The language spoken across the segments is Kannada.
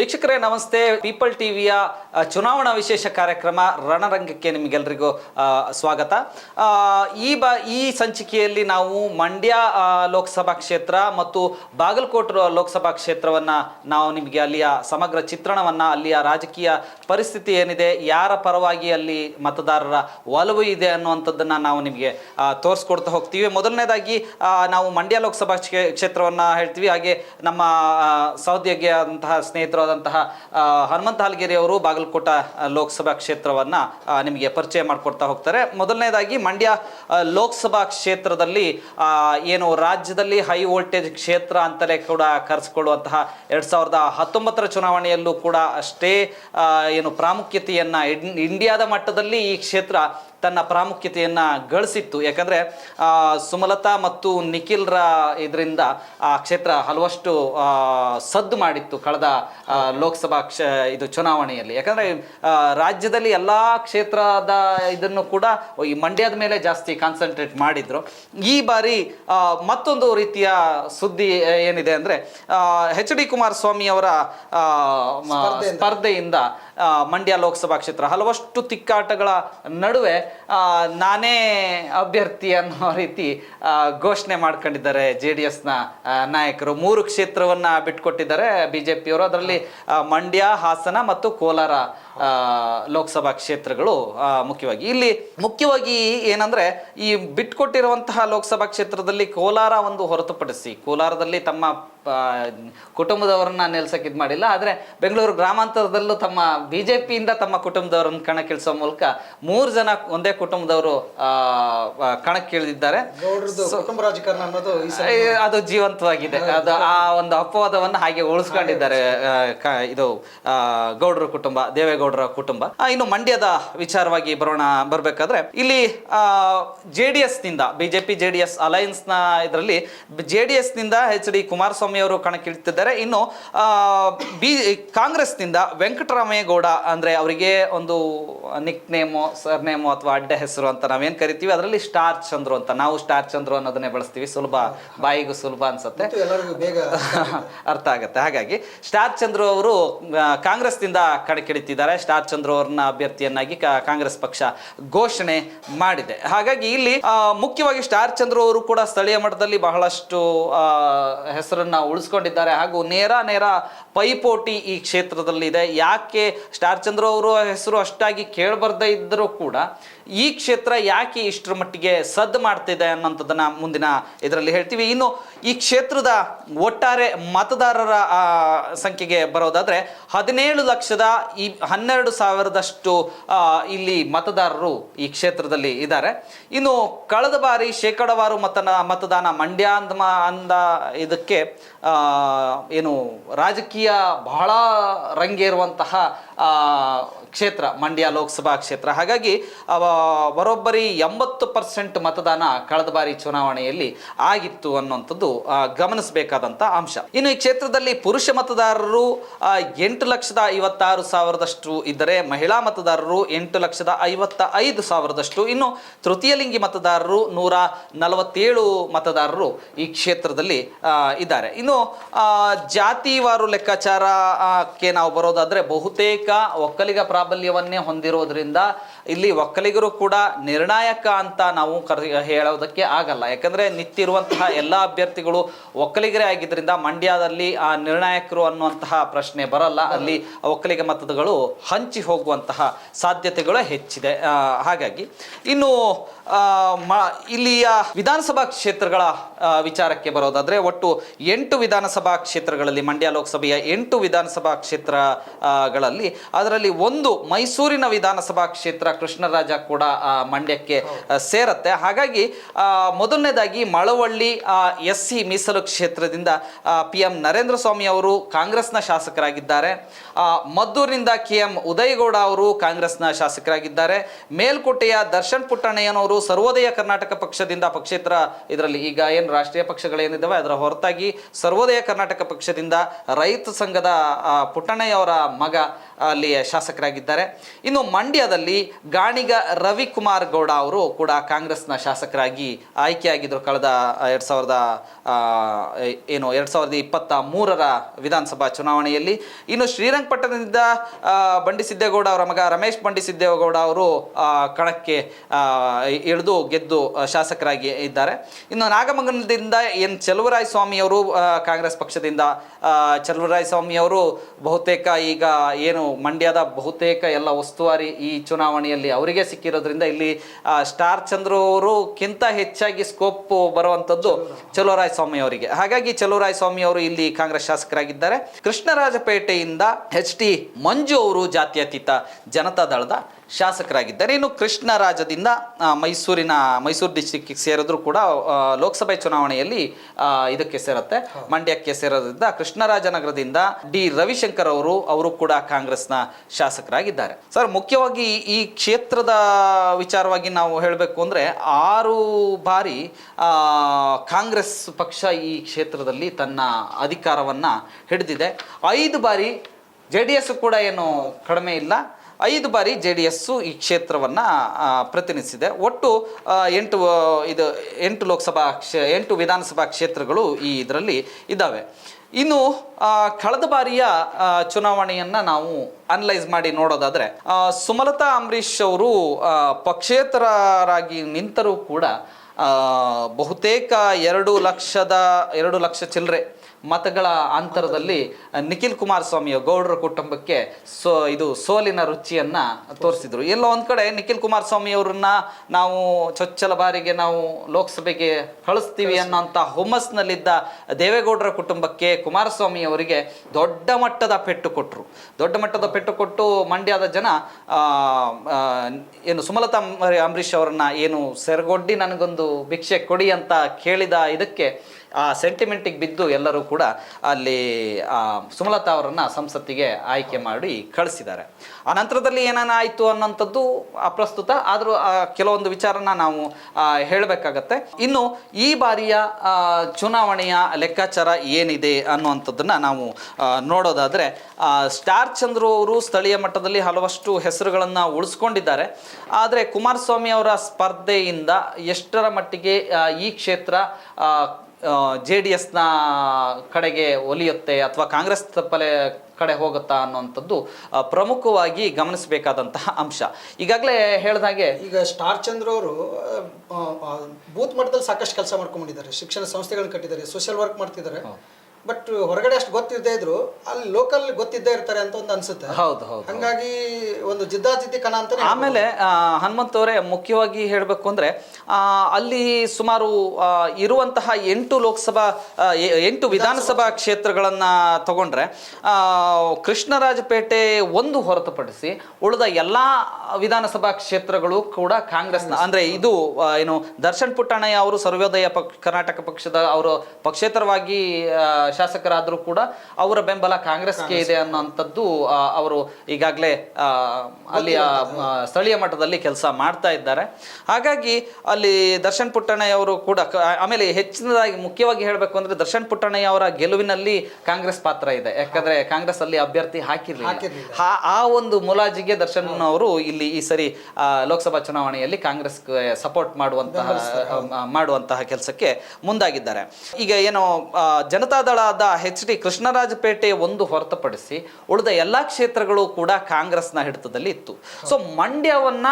ವೀಕ್ಷಕರೇ ನಮಸ್ತೆ. ಪೀಪಲ್ ಟಿವಿಯ ಚುನಾವಣಾ ವಿಶೇಷ ಕಾರ್ಯಕ್ರಮ ರಣರಂಗಕ್ಕೆ ನಿಮಗೆಲ್ಲರಿಗೂ ಸ್ವಾಗತ. ಈ ಬ ಈ ಸಂಚಿಕೆಯಲ್ಲಿ ನಾವು ಮಂಡ್ಯ ಲೋಕಸಭಾ ಕ್ಷೇತ್ರ ಮತ್ತು ಬಾಗಲಕೋಟೆ ಲೋಕಸಭಾ ಕ್ಷೇತ್ರವನ್ನ ನಾವು ನಿಮಗೆ ಅಲ್ಲಿಯ ಸಮಗ್ರ ಚಿತ್ರಣವನ್ನು ಅಲ್ಲಿಯ ರಾಜಕೀಯ ಪರಿಸ್ಥಿತಿ ಏನಿದೆ ಯಾರ ಪರವಾಗಿ ಅಲ್ಲಿ ಮತದಾರರ ಒಲವು ಇದೆ ಅನ್ನುವಂಥದ್ದನ್ನು ನಾವು ನಿಮಗೆ ತೋರಿಸ್ಕೊಡ್ತಾ ಹೋಗ್ತೀವಿ. ಮೊದಲನೇದಾಗಿ ನಾವು ಮಂಡ್ಯ ಲೋಕಸಭಾ ಕ್ಷೇತ್ರವನ್ನು ಹೇಳ್ತೀವಿ. ಹಾಗೆ ನಮ್ಮ ಆ, ಅಂತಹ ಸ್ನೇಹಿತರಾದಂತಹ ಆ, ಹನುಮಂತ ಹಾಲ್ಗಿರಿ ಅವರು ಬಾಗಲಕೋಟ ಲೋಕಸಭಾ ಕ್ಷೇತ್ರವನ್ನ ನಿಮಗೆ ಪರಿಚಯ ಮಾಡಿಕೊಡ್ತಾ ಹೋಗ್ತಾರೆ. ಮೊದಲನೇದಾಗಿ ಮಂಡ್ಯ ಲೋಕಸಭಾ ಕ್ಷೇತ್ರದಲ್ಲಿ ಏನು ರಾಜ್ಯದಲ್ಲಿ ಹೈ ವೋಲ್ಟೇಜ್ ಕ್ಷೇತ್ರ ಅಂತಲೇ ಕೂಡ ಕರೆಸಿಕೊಳ್ಳುವಂತಹ ಎರಡು ಸಾವಿರದ ಹತ್ತೊಂಬತ್ತರ ಚುನಾವಣೆಯಲ್ಲೂ ಕೂಡ ಅಷ್ಟೇ ಏನು ಪ್ರಾಮುಖ್ಯತೆಯನ್ನು ಇಂಡಿಯಾದ ಮಟ್ಟದಲ್ಲಿ ಈ ಕ್ಷೇತ್ರ ತನ್ನ ಪ್ರಾಮುಖ್ಯತೆಯನ್ನು ಗಳಿಸಿತ್ತು. ಯಾಕಂದ್ರೆ ಆ, ಸುಮಲತಾ ಮತ್ತು ನಿಖಿಲ್ರ ಇದರಿಂದ ಆ ಕ್ಷೇತ್ರ ಹಲವಷ್ಟು ಸದ್ದು ಮಾಡಿತ್ತು ಕಳೆದ ಲೋಕಸಭಾ ಕ್ಷ ಇದು ಚುನಾವಣೆಯಲ್ಲಿ. ಯಾಕಂದ್ರೆ ರಾಜ್ಯದಲ್ಲಿ ಎಲ್ಲಾ ಕ್ಷೇತ್ರದ ಇದನ್ನು ಕೂಡ ಈ ಮಂಡ್ಯದ ಮೇಲೆ ಜಾಸ್ತಿ ಕಾನ್ಸಂಟ್ರೇಟ್ ಮಾಡಿದ್ರು. ಈ ಬಾರಿ ಮತ್ತೊಂದು ರೀತಿಯ ಸುದ್ದಿ ಏನಿದೆ ಅಂದ್ರೆ ಎಚ್ ಡಿ ಕುಮಾರಸ್ವಾಮಿ ಅವರ ಸ್ಪರ್ಧೆಯಿಂದ ಮಂಡ್ಯ ಲೋಕಸಭಾ ಕ್ಷೇತ್ರ. ಹಲವಷ್ಟು ತಿಕ್ಕಾಟಗಳ ನಡುವೆ ನಾನೇ ಅಭ್ಯರ್ಥಿ ಅನ್ನೋ ರೀತಿ ಘೋಷಣೆ ಮಾಡ್ಕೊಂಡಿದ್ದಾರೆ ಜೆ ಡಿ ಎಸ್ನ ನಾಯಕರು. ಮೂರು ಕ್ಷೇತ್ರವನ್ನು ಬಿಟ್ಕೊಟ್ಟಿದ್ದಾರೆ ಬಿ ಜೆ ಪಿಯವರು ಅದರಲ್ಲಿ ಮಂಡ್ಯ, ಹಾಸನ ಮತ್ತು ಕೋಲಾರ. ಲೋಕಸಭಾ ಕ್ಷೇತ್ರಗಳು ಮುಖ್ಯವಾಗಿ. ಇಲ್ಲಿ ಮುಖ್ಯವಾಗಿ ಏನಂದ್ರೆ ಈ ಬಿಟ್ಕೊಟ್ಟಿರುವಂತಹ ಲೋಕಸಭಾ ಕ್ಷೇತ್ರದಲ್ಲಿ ಕೋಲಾರ ಒಂದು ಹೊರತುಪಡಿಸಿ ಕೋಲಾರದಲ್ಲಿ ತಮ್ಮ ಕುಟುಂಬದವರನ್ನ ನೆಲೆಸಕ್ಕೆ ಇದು ಮಾಡಿಲ್ಲ ಆದರೆ ಬೆಂಗಳೂರು ಗ್ರಾಮಾಂತರದಲ್ಲೂ ತಮ್ಮ ಬಿಜೆಪಿಯಿಂದ ತಮ್ಮ ಕುಟುಂಬದವರನ್ನ ಕಣಕ್ಕಿಳಿಸೋ ಮೂಲಕ ಮೂರು ಜನ ಒಂದೇ ಕುಟುಂಬದವರು ಕಣಕ್ಕಿಳಿದಿದ್ದಾರೆ. ಅದು ಜೀವಂತವಾಗಿದೆ. ಅದು ಆ ಒಂದು ಅಪವಾದವನ್ನ ಹಾಗೆ ಉಳಿಸ್ಕೊಂಡಿದ್ದಾರೆ ಇದು ಗೌಡರು ಕುಟುಂಬ ಕುಟುಂಬ ದೇವೇಗೌಡರ ಕುಟುಂಬ. ಇನ್ನು ಮಂಡ್ಯದ ವಿಚಾರವಾಗಿ ಬರೋಣ ಬರ್ಬೇಕಾದ್ರೆ ಇಲ್ಲಿ ಜೆ ಡಿ ಎಸ್ನಿಂದ ಬಿಜೆಪಿ ಜೆ ಡಿ ಎಸ್ ಅಲಯನ್ಸ್ನ ಇದರಲ್ಲಿ ಜೆ ಡಿ ಎಸ್ನಿಂದ ಎಚ್ ಡಿ ಕುಮಾರಸ್ವಾಮಿ ಅವರು ಕಣಕ್ಕಿಳಿತಿದ್ದಾರೆ. ಇನ್ನು ಆ, ಬಿ ವೆಂಕಟರಾಮಯ್ಯ ಗೌಡ ಅಂದ್ರೆ ಅವರಿಗೆ ಒಂದು ನಿಕ್ ನೇಮು ಸರ್ ನೇಮು ಅಥವಾ ಅಡ್ಡ ಹೆಸರು ಅಂತ ನಾವೇನ್ ಕರಿತೀವಿ? ಅದರಲ್ಲಿ ಸ್ಟಾರ್ ಚಂದ್ರು ಅಂತ. ನಾವು ಸ್ಟಾರ್ ಚಂದ್ರು ಅನ್ನೋದನ್ನೇ ಬಳಸ್ತೀವಿ. ಸುಲಭ ಬಾಯಿಗೂ ಸುಲಭ ಅನ್ಸುತ್ತೆ. ಅರ್ಥ ಆಗುತ್ತೆ. ಹಾಗಾಗಿ ಸ್ಟಾರ್ ಚಂದ್ರು ಅವರು ಕಾಂಗ್ರೆಸ್ ಕಾಂಗ್ರೆಸ್ನಿಂದ ಕಣಕ್ಕಿಳಿತಿದ್ದಾರೆ. ಸ್ಟಾರ್ ಚಂದ್ರ ಅವ್ರನ್ನ ಅಭ್ಯರ್ಥಿಯನ್ನಾಗಿ ಕಾಂಗ್ರೆಸ್ ಪಕ್ಷ ಘೋಷಣೆ ಮಾಡಿದೆ. ಹಾಗಾಗಿ ಇಲ್ಲಿ ಮುಖ್ಯವಾಗಿ ಸ್ಟಾರ್ ಚಂದ್ರ ಅವರು ಕೂಡ ಸ್ಥಳೀಯ ಮಟ್ಟದಲ್ಲಿ ಬಹಳಷ್ಟು ಹೆಸರನ್ನ ಉಳಿಸ್ಕೊಂಡಿದ್ದಾರೆ. ಹಾಗೂ ನೇರ ನೇರ ಪೈಪೋಟಿ ಈ ಕ್ಷೇತ್ರದಲ್ಲಿ ಇದೆ ಯಾಕೆ ಸ್ಟಾರ್ ಚಂದ್ರ ಅವರು ಹೆಸರು ಅಷ್ಟಾಗಿ ಕೇಳಬರ್ದೇ ಇದ್ದರೂ ಕೂಡ ಈ ಕ್ಷೇತ್ರ ಯಾಕೆ ಇಷ್ಟರ ಮಟ್ಟಿಗೆ ಸದ್ದು ಮಾಡ್ತಿದೆ ಅನ್ನೋಂಥದ್ದನ್ನ ಮುಂದಿನ ಇದರಲ್ಲಿ ಹೇಳ್ತೀವಿ. ಇನ್ನು ಈ ಕ್ಷೇತ್ರದ ಒಟ್ಟಾರೆ ಮತದಾರರ ಸಂಖ್ಯೆಗೆ ಬರೋದಾದ್ರೆ ಹದಿನೇಳು ಲಕ್ಷದ ಈ ಹನ್ನೆರಡು ಸಾವಿರದಷ್ಟು ಇಲ್ಲಿ ಮತದಾರರು ಈ ಕ್ಷೇತ್ರದಲ್ಲಿ ಇದ್ದಾರೆ. ಇನ್ನು ಕಳೆದ ಬಾರಿ ಶೇಕಡವಾರು ಮತನ, ಮತದಾನ ಮಂಡ್ಯ ಅಂದ ಅಂದ ಇದಕ್ಕೆ ಏನು ರಾಜಕೀಯ ಬಹಳ ರಂಗೇರುವಂತಹ ಕ್ಷೇತ್ರ, ಮಂಡ್ಯ ಲೋಕಸಭಾ ಕ್ಷೇತ್ರ. ಹಾಗಾಗಿ ಬರೋಬ್ಬರಿ ಎಂಬತ್ತು ಪರ್ಸೆಂಟ್ ಮತದಾನ ಕಳೆದ ಬಾರಿ ಚುನಾವಣೆಯಲ್ಲಿ ಆಗಿತ್ತು ಅನ್ನುವಂಥದ್ದು ಗಮನಿಸಬೇಕಾದಂಥ ಅಂಶ. ಇನ್ನು ಈ ಕ್ಷೇತ್ರದಲ್ಲಿ ಪುರುಷ ಮತದಾರರು ಎಂಟು ಲಕ್ಷದ ಐವತ್ತಾರು ಸಾವಿರದಷ್ಟು ಇದ್ದರೆ ಮಹಿಳಾ ಮತದಾರರು ಎಂಟು ಲಕ್ಷದ ಐವತ್ತ ಐದು ಸಾವಿರದಷ್ಟು. ಇನ್ನು ತೃತೀಯ ಲಿಂಗಿ ಮತದಾರರು ನೂರ ನಲವತ್ತೇಳು ಮತದಾರರು ಈ ಕ್ಷೇತ್ರದಲ್ಲಿ ಇದ್ದಾರೆ. ಇನ್ನು ಆ, ಜಾತಿವಾರು ಲೆಕ್ಕಾಚಾರಕ್ಕೆ ನಾವು ಬರೋದಾದರೆ ಬಹುತೇಕ ಒಕ್ಕಲಿಗ ಪ್ರಾಬಲ್ಯವನ್ನೇ ಹೊಂದಿರೋದ್ರಿಂದ ಇಲ್ಲಿ ಒಕ್ಕಲಿಗರು ಕೂಡ ನಿರ್ಣಾಯಕ ಅಂತ ನಾವು ಕರ್ ಹೇಳೋದಕ್ಕೆ ಆಗಲ್ಲ. ಯಾಕಂದರೆ ನಿಂತಿರುವಂತಹ ಎಲ್ಲ ಅಭ್ಯರ್ಥಿಗಳು ಒಕ್ಕಲಿಗರೇ ಆಗಿದ್ದರಿಂದ ಮಂಡ್ಯದಲ್ಲಿ ಆ ನಿರ್ಣಾಯಕರು ಅನ್ನುವಂತಹ ಪ್ರಶ್ನೆ ಬರಲ್ಲ. ಅಲ್ಲಿ ಒಕ್ಕಲಿಗ ಮತಗಳು ಹಂಚಿ ಹೋಗುವಂತಹ ಸಾಧ್ಯತೆಗಳು ಹೆಚ್ಚಿದೆ. ಹಾಗಾಗಿ ಇನ್ನು ಇಲ್ಲಿಯ ವಿಧಾನಸಭಾ ಕ್ಷೇತ್ರಗಳ ವಿಚಾರಕ್ಕೆ ಬರೋದಾದರೆ ಒಟ್ಟು ಎಂಟು ವಿಧಾನಸಭಾ ಕ್ಷೇತ್ರಗಳಲ್ಲಿ, ಮಂಡ್ಯ ಲೋಕಸಭೆಯ ಎಂಟು ವಿಧಾನಸಭಾ ಕ್ಷೇತ್ರಗಳಲ್ಲಿ ಅದರಲ್ಲಿ ಒಂದು ಮೈಸೂರಿನ ವಿಧಾನಸಭಾ ಕ್ಷೇತ್ರ ಕೃಷ್ಣರಾಜ ಕೂಡ ಮಂಡ್ಯಕ್ಕೆ ಸೇರುತ್ತೆ. ಹಾಗಾಗಿ ಮೊದಲನೇದಾಗಿ ಮಳವಳ್ಳಿ ಎಸ್ ಸಿ ಮೀಸಲು ಕ್ಷೇತ್ರದಿಂದ ಪಿ ಎಂ ನರೇಂದ್ರ ಸ್ವಾಮಿ ಅವರು ಕಾಂಗ್ರೆಸ್ನ ಶಾಸಕರಾಗಿದ್ದಾರೆ. ಮದ್ದೂರಿನಿಂದ ಕೆ ಎಂ ಉದಯಗೌಡ ಅವರು ಕಾಂಗ್ರೆಸ್ನ ಶಾಸಕರಾಗಿದ್ದಾರೆ. ಮೇಲ್ಕೋಟೆಯ ದರ್ಶನ್ ಪುಟ್ಟಣ್ಣಯ್ಯನವರು ಸರ್ವೋದಯ ಕರ್ನಾಟಕ ಪಕ್ಷದಿಂದ ಪಕ್ಷೇತರ ಇದರಲ್ಲಿ ಈಗ ಏನು ರಾಷ್ಟ್ರೀಯ ಪಕ್ಷಗಳೇನಿದ್ದಾವೆ ಅದರ ಹೊರತಾಗಿ ಸರ್ವೋದಯ ಕರ್ನಾಟಕ ಪಕ್ಷದಿಂದ ರೈತ ಸಂಘದ ಪುಟ್ಟಣ್ಣಯ್ಯವರ ಮಗ ಅಲ್ಲಿ ಶಾಸಕರಾಗಿದ್ದಾರೆ. ಇನ್ನು ಮಂಡ್ಯದಲ್ಲಿ ಗಾಣಿಗ ರವಿಕುಮಾರ್ ಗೌಡ ಅವರು ಕೂಡ ಕಾಂಗ್ರೆಸ್ನ ಶಾಸಕರಾಗಿ ಆಯ್ಕೆಯಾಗಿದ್ದರು ಕಳೆದ ಎರಡು ಸಾವಿರದ ಏನು, ಎರಡು ಸಾವಿರದ ಇಪ್ಪತ್ತ ಮೂರರ ವಿಧಾನಸಭಾ ಚುನಾವಣೆಯಲ್ಲಿ. ಇನ್ನು ಶ್ರೀರಂಗಪಟ್ಟಣದಿಂದ ಬಂಡಿ ಸಿದ್ದೇಗೌಡ ಅವರ ಮಗ ರಮೇಶ್ ಬಂಡಿ ಸಿದ್ದೇಗೌಡ ಅವರು ಕಣಕ್ಕೆ ಇಳಿದು ಗೆದ್ದು ಶಾಸಕರಾಗಿ ಇದ್ದಾರೆ. ಇನ್ನು ನಾಗಮಂಗಲದಿಂದ ಎನ್ ಚೆಲುವರಾಯ ಸ್ವಾಮಿಯವರು ಕಾಂಗ್ರೆಸ್ ಪಕ್ಷದಿಂದ ಚೆಲುವರಾಯ ಸ್ವಾಮಿಯವರು ಬಹುತೇಕ ಈಗ ಏನು ಮಂಡ್ಯದ ಬಹುತೇಕ ಎಲ್ಲ ಉಸ್ತುವಾರಿ ಈ ಚುನಾವಣೆಯಲ್ಲಿ ಅವರಿಗೆ ಸಿಕ್ಕಿರೋದ್ರಿಂದ ಇಲ್ಲಿ ಸ್ಟಾರ್ ಚಂದ್ರು ಅವರುಕ್ಕಿಂತ ಹೆಚ್ಚಾಗಿ ಸ್ಕೋಪ್ ಬರುವಂಥದ್ದು ಚಲುವರಾಯ ಸ್ವಾಮಿ ಅವರಿಗೆ. ಹಾಗಾಗಿ ಚಲುವರಾಯ ಸ್ವಾಮಿ ಅವರು ಇಲ್ಲಿ ಕಾಂಗ್ರೆಸ್ ಶಾಸಕರಾಗಿದ್ದಾರೆ. ಕೃಷ್ಣರಾಜಪೇಟೆಯಿಂದ ಎಚ್ ಟಿ ಮಂಜು ಅವರು ಜಾತ್ಯತೀತ ಜನತಾ ದಳದ ಶಾಸಕರಾಗಿದ್ದಾರೆ. ಇನ್ನು ಕೃಷ್ಣರಾಜದಿಂದ ಮೈಸೂರಿನ ಮೈಸೂರು ಡಿಸ್ಟಿಕ್ಗೆ ಸೇರಿದ್ರು ಕೂಡ ಲೋಕಸಭೆ ಚುನಾವಣೆಯಲ್ಲಿ ಇದಕ್ಕೆ ಸೇರುತ್ತೆ. ಮಂಡ್ಯಕ್ಕೆ ಸೇರೋದ್ರಿಂದ ಕೃಷ್ಣರಾಜನಗರದಿಂದ ಡಿ. ರವಿಶಂಕರ್ ಅವರು ಅವರು ಕೂಡ ಕಾಂಗ್ರೆಸ್ನ ಶಾಸಕರಾಗಿದ್ದಾರೆ. ಸರ್ ಮುಖ್ಯವಾಗಿ ಈ ಕ್ಷೇತ್ರದ ವಿಚಾರವಾಗಿ ನಾವು ಹೇಳಬೇಕು ಅಂದರೆ ಆರು ಬಾರಿ ಕಾಂಗ್ರೆಸ್ ಪಕ್ಷ ಈ ಕ್ಷೇತ್ರದಲ್ಲಿ ತನ್ನ ಅಧಿಕಾರವನ್ನು ಹಿಡಿದಿದೆ. ಐದು ಬಾರಿ ಜೆ ಡಿ ಎಸ್ ಕೂಡ ಏನು ಕಡಿಮೆ ಇಲ್ಲ. ಐದು ಬಾರಿ ಜೆ ಡಿ ಎಸ್ಸು ಈ ಕ್ಷೇತ್ರವನ್ನು ಪ್ರತಿನಿಧಿಸಿದೆ. ಒಟ್ಟು ಎಂಟು ಇದು, ಎಂಟು ಲೋಕಸಭಾ ಕ್ಷೇ, ಎಂಟು ವಿಧಾನಸಭಾ ಕ್ಷೇತ್ರಗಳು ಈ ಇದರಲ್ಲಿ ಇದ್ದಾವೆ. ಇನ್ನು ಕಳೆದ ಬಾರಿಯ ಚುನಾವಣೆಯನ್ನು ನಾವು ಅನಲೈಸ್ ಮಾಡಿ ನೋಡೋದಾದರೆ ಸುಮಲತಾ ಅಂಬರೀಷ್ ಅವರು ಪಕ್ಷೇತರರಾಗಿ ನಿಂತರೂ ಕೂಡ ಬಹುತೇಕ ಎರಡು ಲಕ್ಷದ, ಎರಡು ಲಕ್ಷ ಚಿಲ್ಲರೆ ಮತಗಳ ಅಂತರದಲ್ಲಿ ನಿಖಿಲ್ ಕುಮಾರಸ್ವಾಮಿ ಗೌಡರ ಕುಟುಂಬಕ್ಕೆ ಸೋ ಇದು ಸೋಲಿನ ರುಚಿಯನ್ನ ತೋರಿಸಿದ್ರು. ಎಲ್ಲೋ ಒಂದ್ ಕಡೆ ನಿಖಿಲ್ ಕುಮಾರಸ್ವಾಮಿ ಸ್ವಾಮಿಯವರನ್ನ ನಾವು ಚೊಚ್ಚಲ ಬಾರಿಗೆ ನಾವು ಲೋಕಸಭೆಗೆ ಕಳಿಸ್ತೀವಿ ಅನ್ನೋಂಥ ಹುಮ್ಮಸ್ನಲ್ಲಿದ್ದ ದೇವೇಗೌಡರ ಕುಟುಂಬಕ್ಕೆ ಕುಮಾರಸ್ವಾಮಿ ಅವರಿಗೆ ದೊಡ್ಡ ಮಟ್ಟದ ಪೆಟ್ಟು ಕೊಟ್ಟರು ದೊಡ್ಡ ಮಟ್ಟದ ಪೆಟ್ಟು ಕೊಟ್ಟು ಮಂಡ್ಯದ ಜನ ಏನು ಸುಮಲತಾ ಅಂಬ- ಅಂಬರೀಷ್ ಅವರನ್ನ ಏನು ಸೆರಗೊಡ್ಡಿ ನನಗೊಂದು ಭಿಕ್ಷೆ ಕೊಡಿ ಅಂತ ಕೇಳಿದ ಇದಕ್ಕೆ ಆ ಸೆಂಟಿಮೆಂಟಿಗೆ ಬಿದ್ದು ಎಲ್ಲರೂ ಕೂಡ ಅಲ್ಲಿ ಸುಮಲತಾ ಅವರನ್ನು ಸಂಸತ್ತಿಗೆ ಆಯ್ಕೆ ಮಾಡಿ ಕಳಿಸಿದ್ದಾರೆ. ಆ ನಂತರದಲ್ಲಿ ಏನಾನ ಆಯಿತು ಅನ್ನೋಂಥದ್ದು ಅಪ್ರಸ್ತುತ ಆದರೂ ಕೆಲವೊಂದು ವಿಚಾರನ ನಾವು ಹೇಳಬೇಕಾಗತ್ತೆ. ಇನ್ನು ಈ ಬಾರಿಯ ಚುನಾವಣೆಯ ಲೆಕ್ಕಾಚಾರ ಏನಿದೆ ಅನ್ನುವಂಥದ್ದನ್ನು ನಾವು ನೋಡೋದಾದರೆ ಸ್ಟಾರ್ ಚಂದ್ರು ಅವರು ಸ್ಥಳೀಯ ಮಟ್ಟದಲ್ಲಿ ಹಲವಷ್ಟು ಹೆಸರುಗಳನ್ನು ಉಳಿಸ್ಕೊಂಡಿದ್ದಾರೆ. ಆದರೆ ಕುಮಾರಸ್ವಾಮಿ ಅವರ ಸ್ಪರ್ಧೆಯಿಂದ ಎಷ್ಟರ ಮಟ್ಟಿಗೆ ಈ ಕ್ಷೇತ್ರ ಜೆ ಡಿ ಎಸ್ನ ಕಡೆಗೆ ಒಲಿಯುತ್ತೆ ಅಥವಾ ಕಾಂಗ್ರೆಸ್ ತಪ್ಪಲೆ ಕಡೆ ಹೋಗುತ್ತಾ ಅನ್ನುವಂಥದ್ದು ಪ್ರಮುಖವಾಗಿ ಗಮನಿಸಬೇಕಾದಂತಹ ಅಂಶ. ಈಗಾಗಲೇ ಹೇಳಿದಾಗೆ ಈಗ ಸ್ಟಾರ್ ಚಂದ್ರ ಅವರು ಬೂತ್ ಮಟ್ಟದಲ್ಲಿ ಸಾಕಷ್ಟು ಕೆಲಸ ಮಾಡ್ಕೊಂಡಿದ್ದಾರೆ ಶಿಕ್ಷಣ ಸಂಸ್ಥೆಗಳನ್ನ ಕಟ್ಟಿದ್ದಾರೆ ಸೋಷಿಯಲ್ ವರ್ಕ್ ಮಾಡ್ತಿದ್ದಾರೆ. ಬಟ್ ಹೊರಗಡೆ ಅಷ್ಟು ಗೊತ್ತಿದ್ದೇ ಇದ್ರು ಅಲ್ಲಿ ಲೋಕಲ್ ಗೊತ್ತಿದ್ದೇ ಇರ್ತಾರೆ ಅಂತ ಒಂದು ಅನ್ಸುತ್ತೆ. ಹೌದು ಹೌದು ಹಂಗಾಗಿ ಒಂದು ಜಿದ್ದಾಜಿದ್ದಿ ಕಣ ಅಂತ ಆಮೇಲೆ ಹನುಮಂತ ಅವರೇ ಮುಖ್ಯವಾಗಿ ಹೇಳಬೇಕು ಅಂದ್ರೆ ಅಲ್ಲಿ ಸುಮಾರು ಇರುವಂತಹ ಎಂಟು ಲೋಕಸಭಾ ಎಂಟು ವಿಧಾನಸಭಾ ಕ್ಷೇತ್ರಗಳನ್ನು ತಗೊಂಡ್ರೆ ಕೃಷ್ಣರಾಜಪೇಟೆ ಒಂದು ಹೊರತುಪಡಿಸಿ ಉಳಿದ ಎಲ್ಲಾ ವಿಧಾನಸಭಾ ಕ್ಷೇತ್ರಗಳು ಕೂಡ ಕಾಂಗ್ರೆಸ್ನ ಅಂದ್ರೆ ಇದು ಏನು ದರ್ಶನ್ ಪುಟ್ಟಣಯ್ಯ ಅವರು ಸರ್ವೋದಯ ಕರ್ನಾಟಕ ಪಕ್ಷದ ಅವರು ಪಕ್ಷೇತರವಾಗಿ ಶಾಸಕರಾದರೂ ಕೂಡ ಅವರ ಬೆಂಬಲ ಕಾಂಗ್ರೆಸ್ಗೆ ಇದೆ ಅನ್ನೋಂಥದ್ದು ಅವರು ಈಗಾಗಲೇ ಅಲ್ಲಿ ಆ, ಆ, ಸ್ಥಳೀಯ ಮಟ್ಟದಲ್ಲಿ ಕೆಲಸ ಮಾಡ್ತಾ ಇದ್ದಾರೆ. ಹಾಗಾಗಿ ಅಲ್ಲಿ ದರ್ಶನ್ ಪುಟ್ಟಣ್ಣಯ್ಯವರು ಕೂಡ ಆಮೇಲೆ ಹೆಚ್ಚಿನದಾಗಿ ಮುಖ್ಯವಾಗಿ ಹೇಳಬೇಕು ಅಂದ್ರೆ ದರ್ಶನ್ ಪುಟ್ಟಣ್ಣಯ್ಯ ಅವರ ಗೆಲುವಿನಲ್ಲಿ ಕಾಂಗ್ರೆಸ್ ಪಾತ್ರ ಇದೆ. ಯಾಕಂದ್ರೆ ಕಾಂಗ್ರೆಸ್ ಅಲ್ಲಿ ಅಭ್ಯರ್ಥಿ ಹಾಕಿರಲಿಲ್ಲ. ಆ ಒಂದು ಮುಲಾಜಿಗೆ ದರ್ಶನ್ ಅವರು ಇಲ್ಲಿ ಈ ಸರಿ ಲೋಕಸಭಾ ಚುನಾವಣೆಯಲ್ಲಿ ಕಾಂಗ್ರೆಸ್ ಸಪೋರ್ಟ್ ಮಾಡುವಂತಹ ಮಾಡುವಂತಹ ಕೆಲಸಕ್ಕೆ ಮುಂದಾಗಿದ್ದಾರೆ. ಈಗ ಏನು ಆ, ಜನತಾದಳದ ಹೆಚ್ ಡಿ ಕೃಷ್ಣರಾಜಪೇಟೆ ಒಂದು ಹೊರತುಪಡಿಸಿ ಉಳಿದ ಎಲ್ಲ ಕ್ಷೇತ್ರಗಳು ಕೂಡ ಕಾಂಗ್ರೆಸ್ನ ಹಿಡಿತದಲ್ಲಿ ಇತ್ತು. ಸೊ ಮಂಡ್ಯವನ್ನ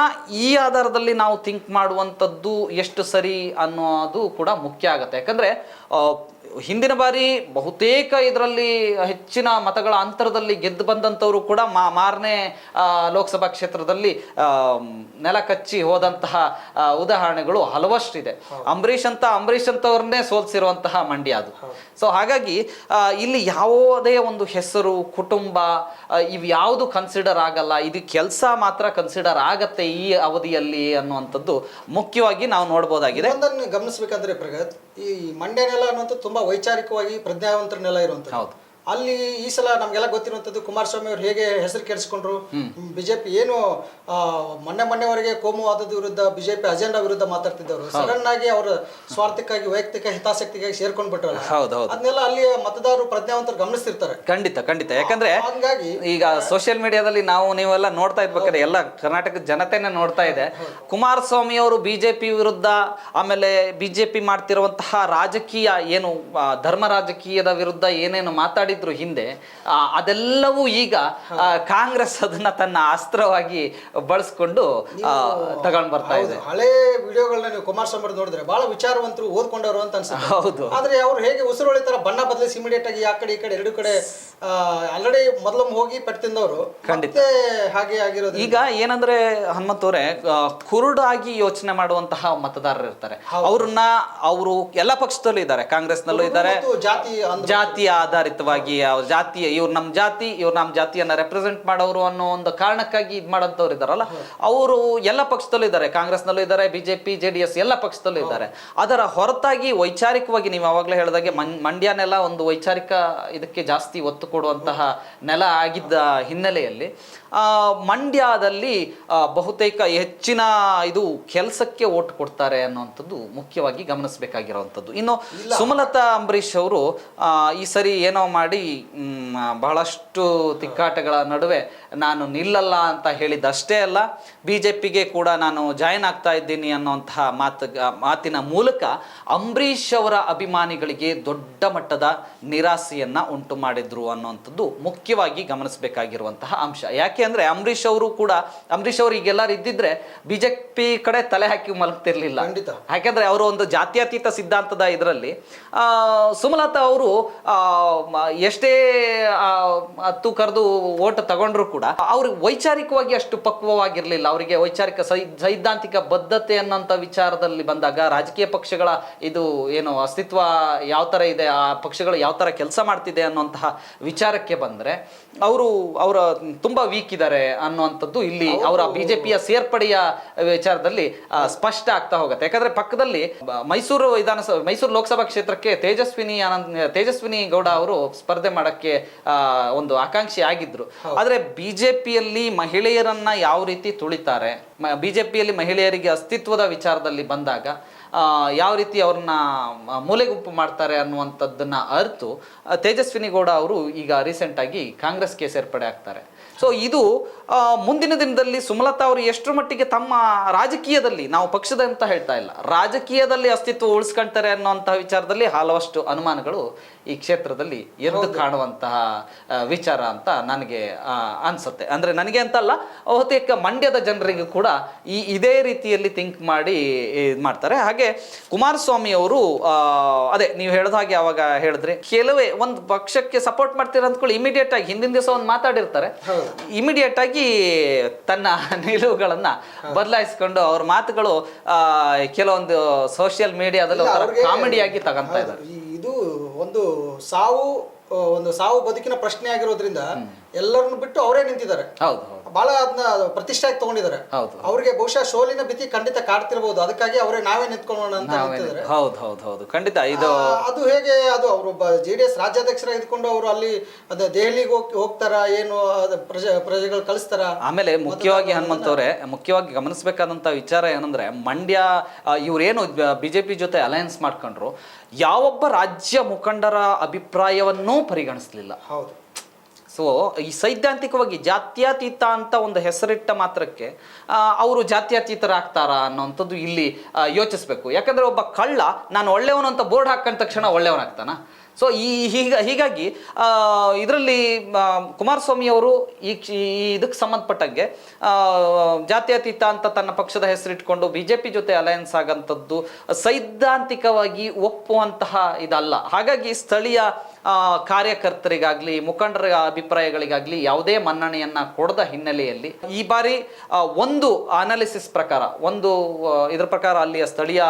ಈ ಆಧಾರದಲ್ಲಿ ನಾವು ಥಿಂಕ್ ಮಾಡುವಂಥದ್ದು ಎಷ್ಟು ಸರಿ ಅನ್ನೋದು ಕೂಡ ಮುಖ್ಯ ಆಗುತ್ತೆ. ಯಾಕಂದ್ರೆ ಹಿಂದಿನ ಬಾರಿ ಬಹುತೇಕ ಇದರಲ್ಲಿ ಹೆಚ್ಚಿನ ಮತಗಳ ಅಂತರದಲ್ಲಿ ಗೆದ್ದು ಬಂದಂಥವರು ಕೂಡ ಮಾ ಮಾರನೇ ಲೋಕಸಭಾ ಕ್ಷೇತ್ರದಲ್ಲಿ ನೆಲ ಕಚ್ಚಿ ಹೋದಂತಹ ಉದಾಹರಣೆಗಳು ಹಲವಷ್ಟಿದೆ. ಅಂಬರೀಷ್ ಅಂತ ಅಂಬರೀಷ್ ಅಂತವ್ರನ್ನೇ ಸೋಲ್ಸಿರುವಂತಹ ಮಂಡ್ಯ ಅದು. ಸೊ ಹಾಗಾಗಿ ಇಲ್ಲಿ ಯಾವುದೇ ಒಂದು ಹೆಸರು ಕುಟುಂಬ ಇವು ಯಾವುದು ಕನ್ಸಿಡರ್ ಆಗಲ್ಲ. ಇದು ಕೆಲಸ ಮಾತ್ರ ಕನ್ಸಿಡರ್ ಆಗತ್ತೆ ಈ ಅವಧಿಯಲ್ಲಿ ಅನ್ನುವಂಥದ್ದು ಮುಖ್ಯವಾಗಿ ನಾವು ನೋಡ್ಬೋದಾಗಿದೆ. ಗಮನಿಸಬೇಕಾದ್ರೆ ಪ್ರಗತ್ ಈ ಮಂಡ್ಯ ನೆಲ ಅನ್ನೋದು ತುಂಬಾ ವೈಚಾರಿಕವಾಗಿ ಪ್ರಜ್ಞಾವಂತರ ನೆಲ ಇರುವಂತ ಹೌದು. ಅಲ್ಲಿ ಈ ಸಲ ನಮ್ಗೆಲ್ಲ ಗೊತ್ತಿರುವಂತದ್ದು ಕುಮಾರಸ್ವಾಮಿ ಅವರು ಹೇಗೆ ಹೆಸರು ಕೆಡಿಸ್ಕೊಂಡ್ರು ಬಿಜೆಪಿ ಏನು ಮೊನ್ನೆ ಮೊನ್ನೆವರೆಗೆ ಕೋಮುವಾದದ ವಿರುದ್ಧ ಬಿಜೆಪಿ ಅಜೆಂಡಾ ವಿರುದ್ಧ ಮಾತಾಡ್ತಿದ್ದವರು. ಸಡನ್ ಆಗಿ ಅವರ ಸ್ವಾರ್ಥಕ್ಕಾಗಿ ವೈಯಕ್ತಿಕ ಹಿತಾಸಕ್ತಿಗಾಗಿ ಸೇರ್ಕೊಂಡ್ ಹೌದು ಅದನ್ನೆಲ್ಲ ಅಲ್ಲಿ ಮತದಾರರು ಪ್ರಜ್ಞಾವಂತರು ಗಮನಿಸ್ತಿರ್ತಾರೆ. ಖಂಡಿತ ಖಂಡಿತ. ಯಾಕಂದ್ರೆ ಹಂಗಾಗಿ ಈಗ ಸೋಷಿಯಲ್ ಮೀಡಿಯಾದಲ್ಲಿ ನಾವು ನೀವೆಲ್ಲ ನೋಡ್ತಾ ಇರ್ಬೇಕಾದ್ರೆ ಎಲ್ಲ ಕರ್ನಾಟಕದ ಜನತೆನೇ ನೋಡ್ತಾ ಇದೆ. ಕುಮಾರಸ್ವಾಮಿ ಅವರು ಬಿಜೆಪಿ ವಿರುದ್ಧ ಆಮೇಲೆ ಬಿಜೆಪಿ ಮಾಡ್ತಿರುವಂತಹ ರಾಜಕೀಯ ಏನು ಧರ್ಮ ರಾಜಕೀಯದ ವಿರುದ್ಧ ಏನೇನು ಮಾತಾಡಿದ್ರು ಹಿಂದೆ ಅದೆಲ್ಲವೂ ಈಗ ಕಾಂಗ್ರೆಸ್ ಅದನ್ನ ತನ್ನ ಅಸ್ತ್ರವಾಗಿ ಬಳಸ್ಕೊಂಡು ತಗೊಂಡ್ ಬರ್ತಾ ಇದೆ. ಹಳೆ ವಿಡಿಯೋಗಳನ್ನ ನೀವು ಕುಮಾರಸ್ವಾಮಿ ನೋಡಿದ್ರೆ ಬಹಳ ವಿಚಾರವಂತರು ಓದ್ಕೊಂಡವರು ಅಂತ ಅನ್ಸುತ್ತೆ. ಹೌದು. ಆದ್ರೆ ಅವ್ರು ಹೇಗೆ ಉಸಿರೊಳಿ ತರ ಬಣ್ಣ ಬದಲಿಸಿ ಇಮಿಡಿಯೇಟ್ ಆಗಿ ಆ ಕಡೆ ಈ ಕಡೆ ಎರಡು ಕಡೆ ಆಲ್ರೆಡಿ ಮೊದಲು ಹೋಗಿ ಪೆಟ್ಟು ತಿಂದವರು ಖಂಡಿತ. ಹಾಗೆ ಆಗಿರೋದು ಈಗ ಏನಂದ್ರೆ ಹನುಮಂತವ್ರೆ ಕುರುಡಾಗಿ ಯೋಚನೆ ಮಾಡುವಂತಹ ಮತದಾರರು ಇರ್ತಾರೆ. ಅವ್ರನ್ನ ಅವರು ಎಲ್ಲ ಪಕ್ಷದಲ್ಲೂ ಇದ್ದಾರೆ. ಕಾಂಗ್ರೆಸ್ನಲ್ಲೂ ಇದ್ದಾರೆ. ಜಾತಿ ಜಾತಿ ಅಂದ್- ಆಧಾರಿತವಾಗಿ ಅವ್ರ ಜಾತಿಯ ಇವ್ರು ನಮ್ಮ ಜಾತಿ, ಇವ್ರು ನಮ್ಮ ಜಾತಿಯನ್ನು ರೆಪ್ರೆಸೆಂಟ್ ಮಾಡೋರು ಅನ್ನೋ ಒಂದು ಕಾರಣಕ್ಕಾಗಿ ಇದು ಮಾಡೋಂಥವ್ರು ಇದ್ದಾರಲ್ಲ ಅವರು ಎಲ್ಲ ಪಕ್ಷದಲ್ಲೂ ಇದ್ದಾರೆ. ಕಾಂಗ್ರೆಸ್ನಲ್ಲೂ ಇದ್ದಾರೆ ಬಿ ಜೆ ಡಿ ಎಸ್ ಎಲ್ಲ ಪಕ್ಷದಲ್ಲೂ ಇದ್ದಾರೆ. ಅದರ ಹೊರತಾಗಿ ವೈಚಾರಿಕವಾಗಿ ನೀವು ಆವಾಗಲೇ ಹೇಳಿದಾಗೆ ಮಂಡ್ಯ ನೆಲ ಒಂದು ವೈಚಾರಿಕ ಇದಕ್ಕೆ ಜಾಸ್ತಿ ಒತ್ತು ಕೊಡುವಂತಹ ನೆಲ ಆಗಿದ್ದ ಹಿನ್ನೆಲೆಯಲ್ಲಿ ಮಂಡ್ಯದಲ್ಲಿ ಬಹುತೇಕ ಹೆಚ್ಚಿನ ಇದು ಕೆಲಸಕ್ಕೆ ಓಟ್ ಕೊಡ್ತಾರೆ ಅನ್ನುವಂಥದ್ದು ಮುಖ್ಯವಾಗಿ ಗಮನಿಸಬೇಕಾಗಿರುವಂಥದ್ದು. ಇನ್ನು ಸುಮಲತಾ ಅಂಬರೀಷ್ ಅವರು ಈ ಸರಿ ಏನೋ ಮಾಡಿ ಬಹಳಷ್ಟು ತಿಕ್ಕಾಟಗಳ ನಡುವೆ ನಾನು ನಿಲ್ಲಲ್ಲ ಅಂತ ಹೇಳಿದ್ದಷ್ಟೇ ಅಲ್ಲ ಬಿ ಜೆ ಪಿಗೆ ಕೂಡ ನಾನು ಜಾಯಿನ್ ಆಗ್ತಾ ಇದ್ದೀನಿ ಅನ್ನೋಂತಹ ಮಾತು ಮಾತಿನ ಮೂಲಕ ಅಂಬರೀಷ್ ಅವರ ಅಭಿಮಾನಿಗಳಿಗೆ ದೊಡ್ಡ ಮಟ್ಟದ ನಿರಾಸೆಯನ್ನ ಉಂಟು ಮಾಡಿದ್ರು ಅನ್ನುವಂಥದ್ದು ಮುಖ್ಯವಾಗಿ ಗಮನಿಸಬೇಕಾಗಿರುವಂತಹ ಅಂಶ ಯಾಕೆ ಅಂದರೆ ಅಂಬರೀಷ್ ಅವರು ಕೂಡ ಅಂಬರೀಷ್ ಅವರು ಈಗೆಲ್ಲರೂ ಇದ್ದಿದ್ರೆ ಬಿಜೆಪಿ ಕಡೆ ತಲೆ ಹಾಕಿ ಮಲಗ್ತಿರ್ಲಿಲ್ಲ ಖಂಡಿತ. ಯಾಕೆಂದರೆ ಅವರು ಒಂದು ಜಾತ್ಯತೀತ ಸಿದ್ಧಾಂತದ ಇದರಲ್ಲಿ ಸುಮಲತಾ ಅವರು ಎಷ್ಟೇ ಆ, ಹತ್ತು ಕರೆದು ಓಟ್ ತಗೊಂಡ್ರು ಕೂಡ ಅವ್ರಿಗೆ ವೈಚಾರಿಕವಾಗಿ ಅಷ್ಟು ಪಕ್ವವಾಗಿರ್ಲಿಲ್ಲ. ಅವರಿಗೆ ವೈಚಾರಿಕ ಸೈದ್ಧಾಂತಿಕ ಬದ್ಧತೆ ಅನ್ನೋಂಥ ವಿಚಾರದಲ್ಲಿ ಬಂದಾಗ ರಾಜಕೀಯ ಪಕ್ಷಗಳ ಇದು ಏನು ಅಸ್ತಿತ್ವ ಯಾವ ಥರ ಇದೆ ಆ ಪಕ್ಷಗಳು ಯಾವ ಥರ ಕೆಲಸ ಮಾಡ್ತಿದೆ ಅನ್ನುವಂತಹ ವಿಚಾರಕ್ಕೆ ಬಂದರೆ ಅವರು ಅವರ ತುಂಬ ವೀಕ್ ಇದ್ದಾರೆ ಅನ್ನುವಂಥದ್ದು ಇಲ್ಲಿ ಅವರ ಬಿಜೆಪಿಯ ಸೇರ್ಪಡೆಯ ವಿಚಾರದಲ್ಲಿ ಸ್ಪಷ್ಟ ಆಗ್ತಾ ಹೋಗುತ್ತೆ. ಯಾಕಂದ್ರೆ ಪಕ್ಕದಲ್ಲಿ ಮೈಸೂರು ವಿಧಾನಸಭೆ ಮೈಸೂರು ಲೋಕಸಭಾ ಕ್ಷೇತ್ರಕ್ಕೆ ತೇಜಸ್ವಿನಿ ಆನಂದ್ ತೇಜಸ್ವಿನಿ ಗೌಡ ಅವರು ಸ್ಪರ್ಧೆ ಮಾಡಕ್ಕೆ ಒಂದು ಆಕಾಂಕ್ಷಿ ಆಗಿದ್ರು. ಆದ್ರೆ ಬಿಜೆಪಿಯಲ್ಲಿ ಮಹಿಳೆಯರನ್ನು ಯಾವ ರೀತಿ ತುಳಿತಾರೆ? ಬಿಜೆಪಿಯಲ್ಲಿ ಮಹಿಳೆಯರಿಗೆ ಅಸ್ತಿತ್ವದ ವಿಚಾರದಲ್ಲಿ ಬಂದಾಗ ಯಾವ ರೀತಿ ಅವ್ರನ್ನ, ಮ- ಮೂಲೆಗುಂಪು ಮಾಡ್ತಾರೆ ಅನ್ನುವಂಥದ್ದನ್ನ ಅರ್ತು ತೇಜಸ್ವಿನಿ ಗೌಡ ಅವರು ಈಗ ರೀಸೆಂಟ್ ಆಗಿ ಕಾಂಗ್ರೆಸ್ಗೆ ಸೇರ್ಪಡೆ ಆಗ್ತಾರೆ. ಸೊ ಇದು ಮುಂದಿನ ದಿನದಲ್ಲಿ ಸುಮಲತಾ ಅವರು ಎಷ್ಟರ ಮಟ್ಟಿಗೆ ತಮ್ಮ ರಾಜಕೀಯದಲ್ಲಿ ನಾವು ಪಕ್ಷದ ಅಂತ ಹೇಳ್ತಾ ಇಲ್ಲ ರಾಜಕೀಯದಲ್ಲಿ ಅಸ್ತಿತ್ವ ಉಳಿಸ್ಕೊಳ್ತಾರೆ ಅನ್ನುವಂತಹ ವಿಚಾರದಲ್ಲಿ ಹಲವಷ್ಟು ಅನುಮಾನಗಳು ಈ ಕ್ಷೇತ್ರದಲ್ಲಿ ಎದ್ದು ಕಾಣುವಂತಹ ವಿಚಾರ ಅಂತ ನನಗೆ ಅನ್ಸುತ್ತೆ. ಅಂದ್ರೆ ನನಗೆ ಅಂತಲ್ಲ ಬಹುತೇಕ ಮಂಡ್ಯದ ಜನರಿಗೂ ಕೂಡ ಈ ಇದೇ ರೀತಿಯಲ್ಲಿ ಥಿಂಕ್ ಮಾಡಿ ಇದು ಮಾಡ್ತಾರೆ. ಹಾಗೆ ಕುಮಾರಸ್ವಾಮಿ ಅವರು ಅದೇ ನೀವು ಹೇಳಿದ ಹಾಗೆ ಅವಾಗ ಹೇಳಿದ್ರೆ ಕೆಲವೇ ಒಂದು ಪಕ್ಷಕ್ಕೆ ಸಪೋರ್ಟ್ ಮಾಡ್ತೀರ ಅಂದ್ಕೊಳ್ಳಿ ಇಮಿಡಿಯೇಟ್ ಆಗಿ ಹಿಂದಿನ ದಿವಸ ಒಂದು ಮಾತಾಡಿರ್ತಾರೆ. ಇಮಿಡಿಯೇಟ್ ಆಗಿ ತನ್ನ ನಿಲುವುಗಳನ್ನ ಬದಲಾಯಿಸ್ಕೊಂಡು ಅವ್ರ ಮಾತುಗಳು ಆ, ಕೆಲವೊಂದು ಸೋಷಿಯಲ್ ಮೀಡಿಯಾದಲ್ಲಿ ಕಾಮಿಡಿಯಾಗಿ ತಗೊಂತ ಇದ್ದಾರೆ. ಇದು ಒಂದು ಸಾವು ಒಂದು ಸಾವು ಬದುಕಿನ ಪ್ರಶ್ನೆ ಆಗಿರೋದ್ರಿಂದ ಎಲ್ಲರನ್ನು ಬಿಟ್ಟು ಅವರೇ ನಿಂತಿದ್ದಾರೆ. ಹೌದು. ಬಹಳ ಅದನ್ನ ಪ್ರತಿಷ್ಠೆಯಾಗಿ ತಗೊಂಡಿದ್ದಾರೆ. ಹೌದು. ಅವ್ರಿಗೆ ಬಹುಶಃ ಸೋಲಿನ ಭೀತಿ ಖಂಡಿತ ಕಾಡ್ತಿರ್ಬೋದು. ಅದಕ್ಕಾಗಿ ಅವರೇ ನಾವೇ ನಿಂತ್ಕೊಳ್ಳೋಣ ಅಂತ ಹೇಳ್ತಿದ್ದಾರೆ. ಹೌದು ಹೌದು ಹೌದು. ಖಂಡಿತ ಇದು ಅದು ಹೇಗೆ ಅದು ಅವರು ಜೆ ಡಿ ಎಸ್ ರಾಜ್ಯಾಧ್ಯಕ್ಷರಾಗಿ ಇದ್ಕೊಂಡು ಅವರು ಅಲ್ಲಿ ಅದ ದೆಹಲಿಗೆ ಹೋಗಿ ಹೋಗ್ತಾರ ಏನು ಅದು ಪ್ರಜೆ ಪ್ರಜೆಗಳು ಕಳಿಸ್ತಾರ? ಆಮೇಲೆ ಮುಖ್ಯವಾಗಿ ಹನುಮಂತವರೇ ಮುಖ್ಯವಾಗಿ ಗಮನಿಸಬೇಕಾದಂತ ವಿಚಾರ ಏನಂದ್ರೆ ಮಂಡ್ಯ ಇವ್ರೇನು ಬಿಜೆಪಿ ಜೊತೆ ಅಲಯನ್ಸ್ ಮಾಡ್ಕೊಂಡ್ರು ಯಾವೊಬ್ಬ ರಾಜ್ಯ ಮುಖಂಡರ ಅಭಿಪ್ರಾಯವನ್ನೂ ಪರಿಗಣಿಸಲಿಲ್ಲ. ಹೌದು. ಸೊ ಈ ಸೈದ್ಧಾಂತಿಕವಾಗಿ ಜಾತ್ಯತೀತ ಅಂತ ಒಂದು ಹೆಸರಿಟ್ಟ ಮಾತ್ರಕ್ಕೆ ಅವರು ಜಾತ್ಯತೀತರಾಗ್ತಾರಾ ಅನ್ನೋಂಥದ್ದು ಇಲ್ಲಿ ಯೋಚಿಸ್ಬೇಕು. ಯಾಕಂದ್ರೆ ಒಬ್ಬ ಕಳ್ಳ, ನಾನು ಒಳ್ಳೆಯವನು ಅಂತ ಬೋರ್ಡ್ ಹಾಕೊಂಡ ತಕ್ಷಣ ಒಳ್ಳೆಯವನಾಗ್ತಾನ? ಸೊ ಈ ಹೀಗ, ಹೀಗಾಗಿ ಇದರಲ್ಲಿ ಕುಮಾರಸ್ವಾಮಿ ಅವರು ಈ ಇದಕ್ಕೆ ಸಂಬಂಧಪಟ್ಟಂಗೆ ಜಾತ್ಯತೀತ ಅಂತ ತನ್ನ ಪಕ್ಷದ ಹೆಸರಿಟ್ಕೊಂಡು ಬಿ ಜೆ ಪಿ ಜೊತೆ ಅಲಯನ್ಸ್ ಆಗಂಥದ್ದು ಸೈದ್ಧಾಂತಿಕವಾಗಿ ಒಪ್ಪುವಂತಹ ಇದಲ್ಲ. ಹಾಗಾಗಿ ಸ್ಥಳೀಯ ಕಾರ್ಯಕರ್ತರಿಗಾಗ್ಲಿ, ಮುಖಂಡರ ಅಭಿಪ್ರಾಯಗಳಿಗಾಗ್ಲಿ ಯಾವುದೇ ಮನ್ನಣೆಯನ್ನ ಕೊಡದ ಹಿನ್ನೆಲೆಯಲ್ಲಿ ಈ ಬಾರಿ ಒಂದು ಅನಾಲಿಸಿಸ್ ಪ್ರಕಾರ, ಒಂದು ಇದರ ಪ್ರಕಾರ ಅಲ್ಲಿಯ ಸ್ಥಳೀಯ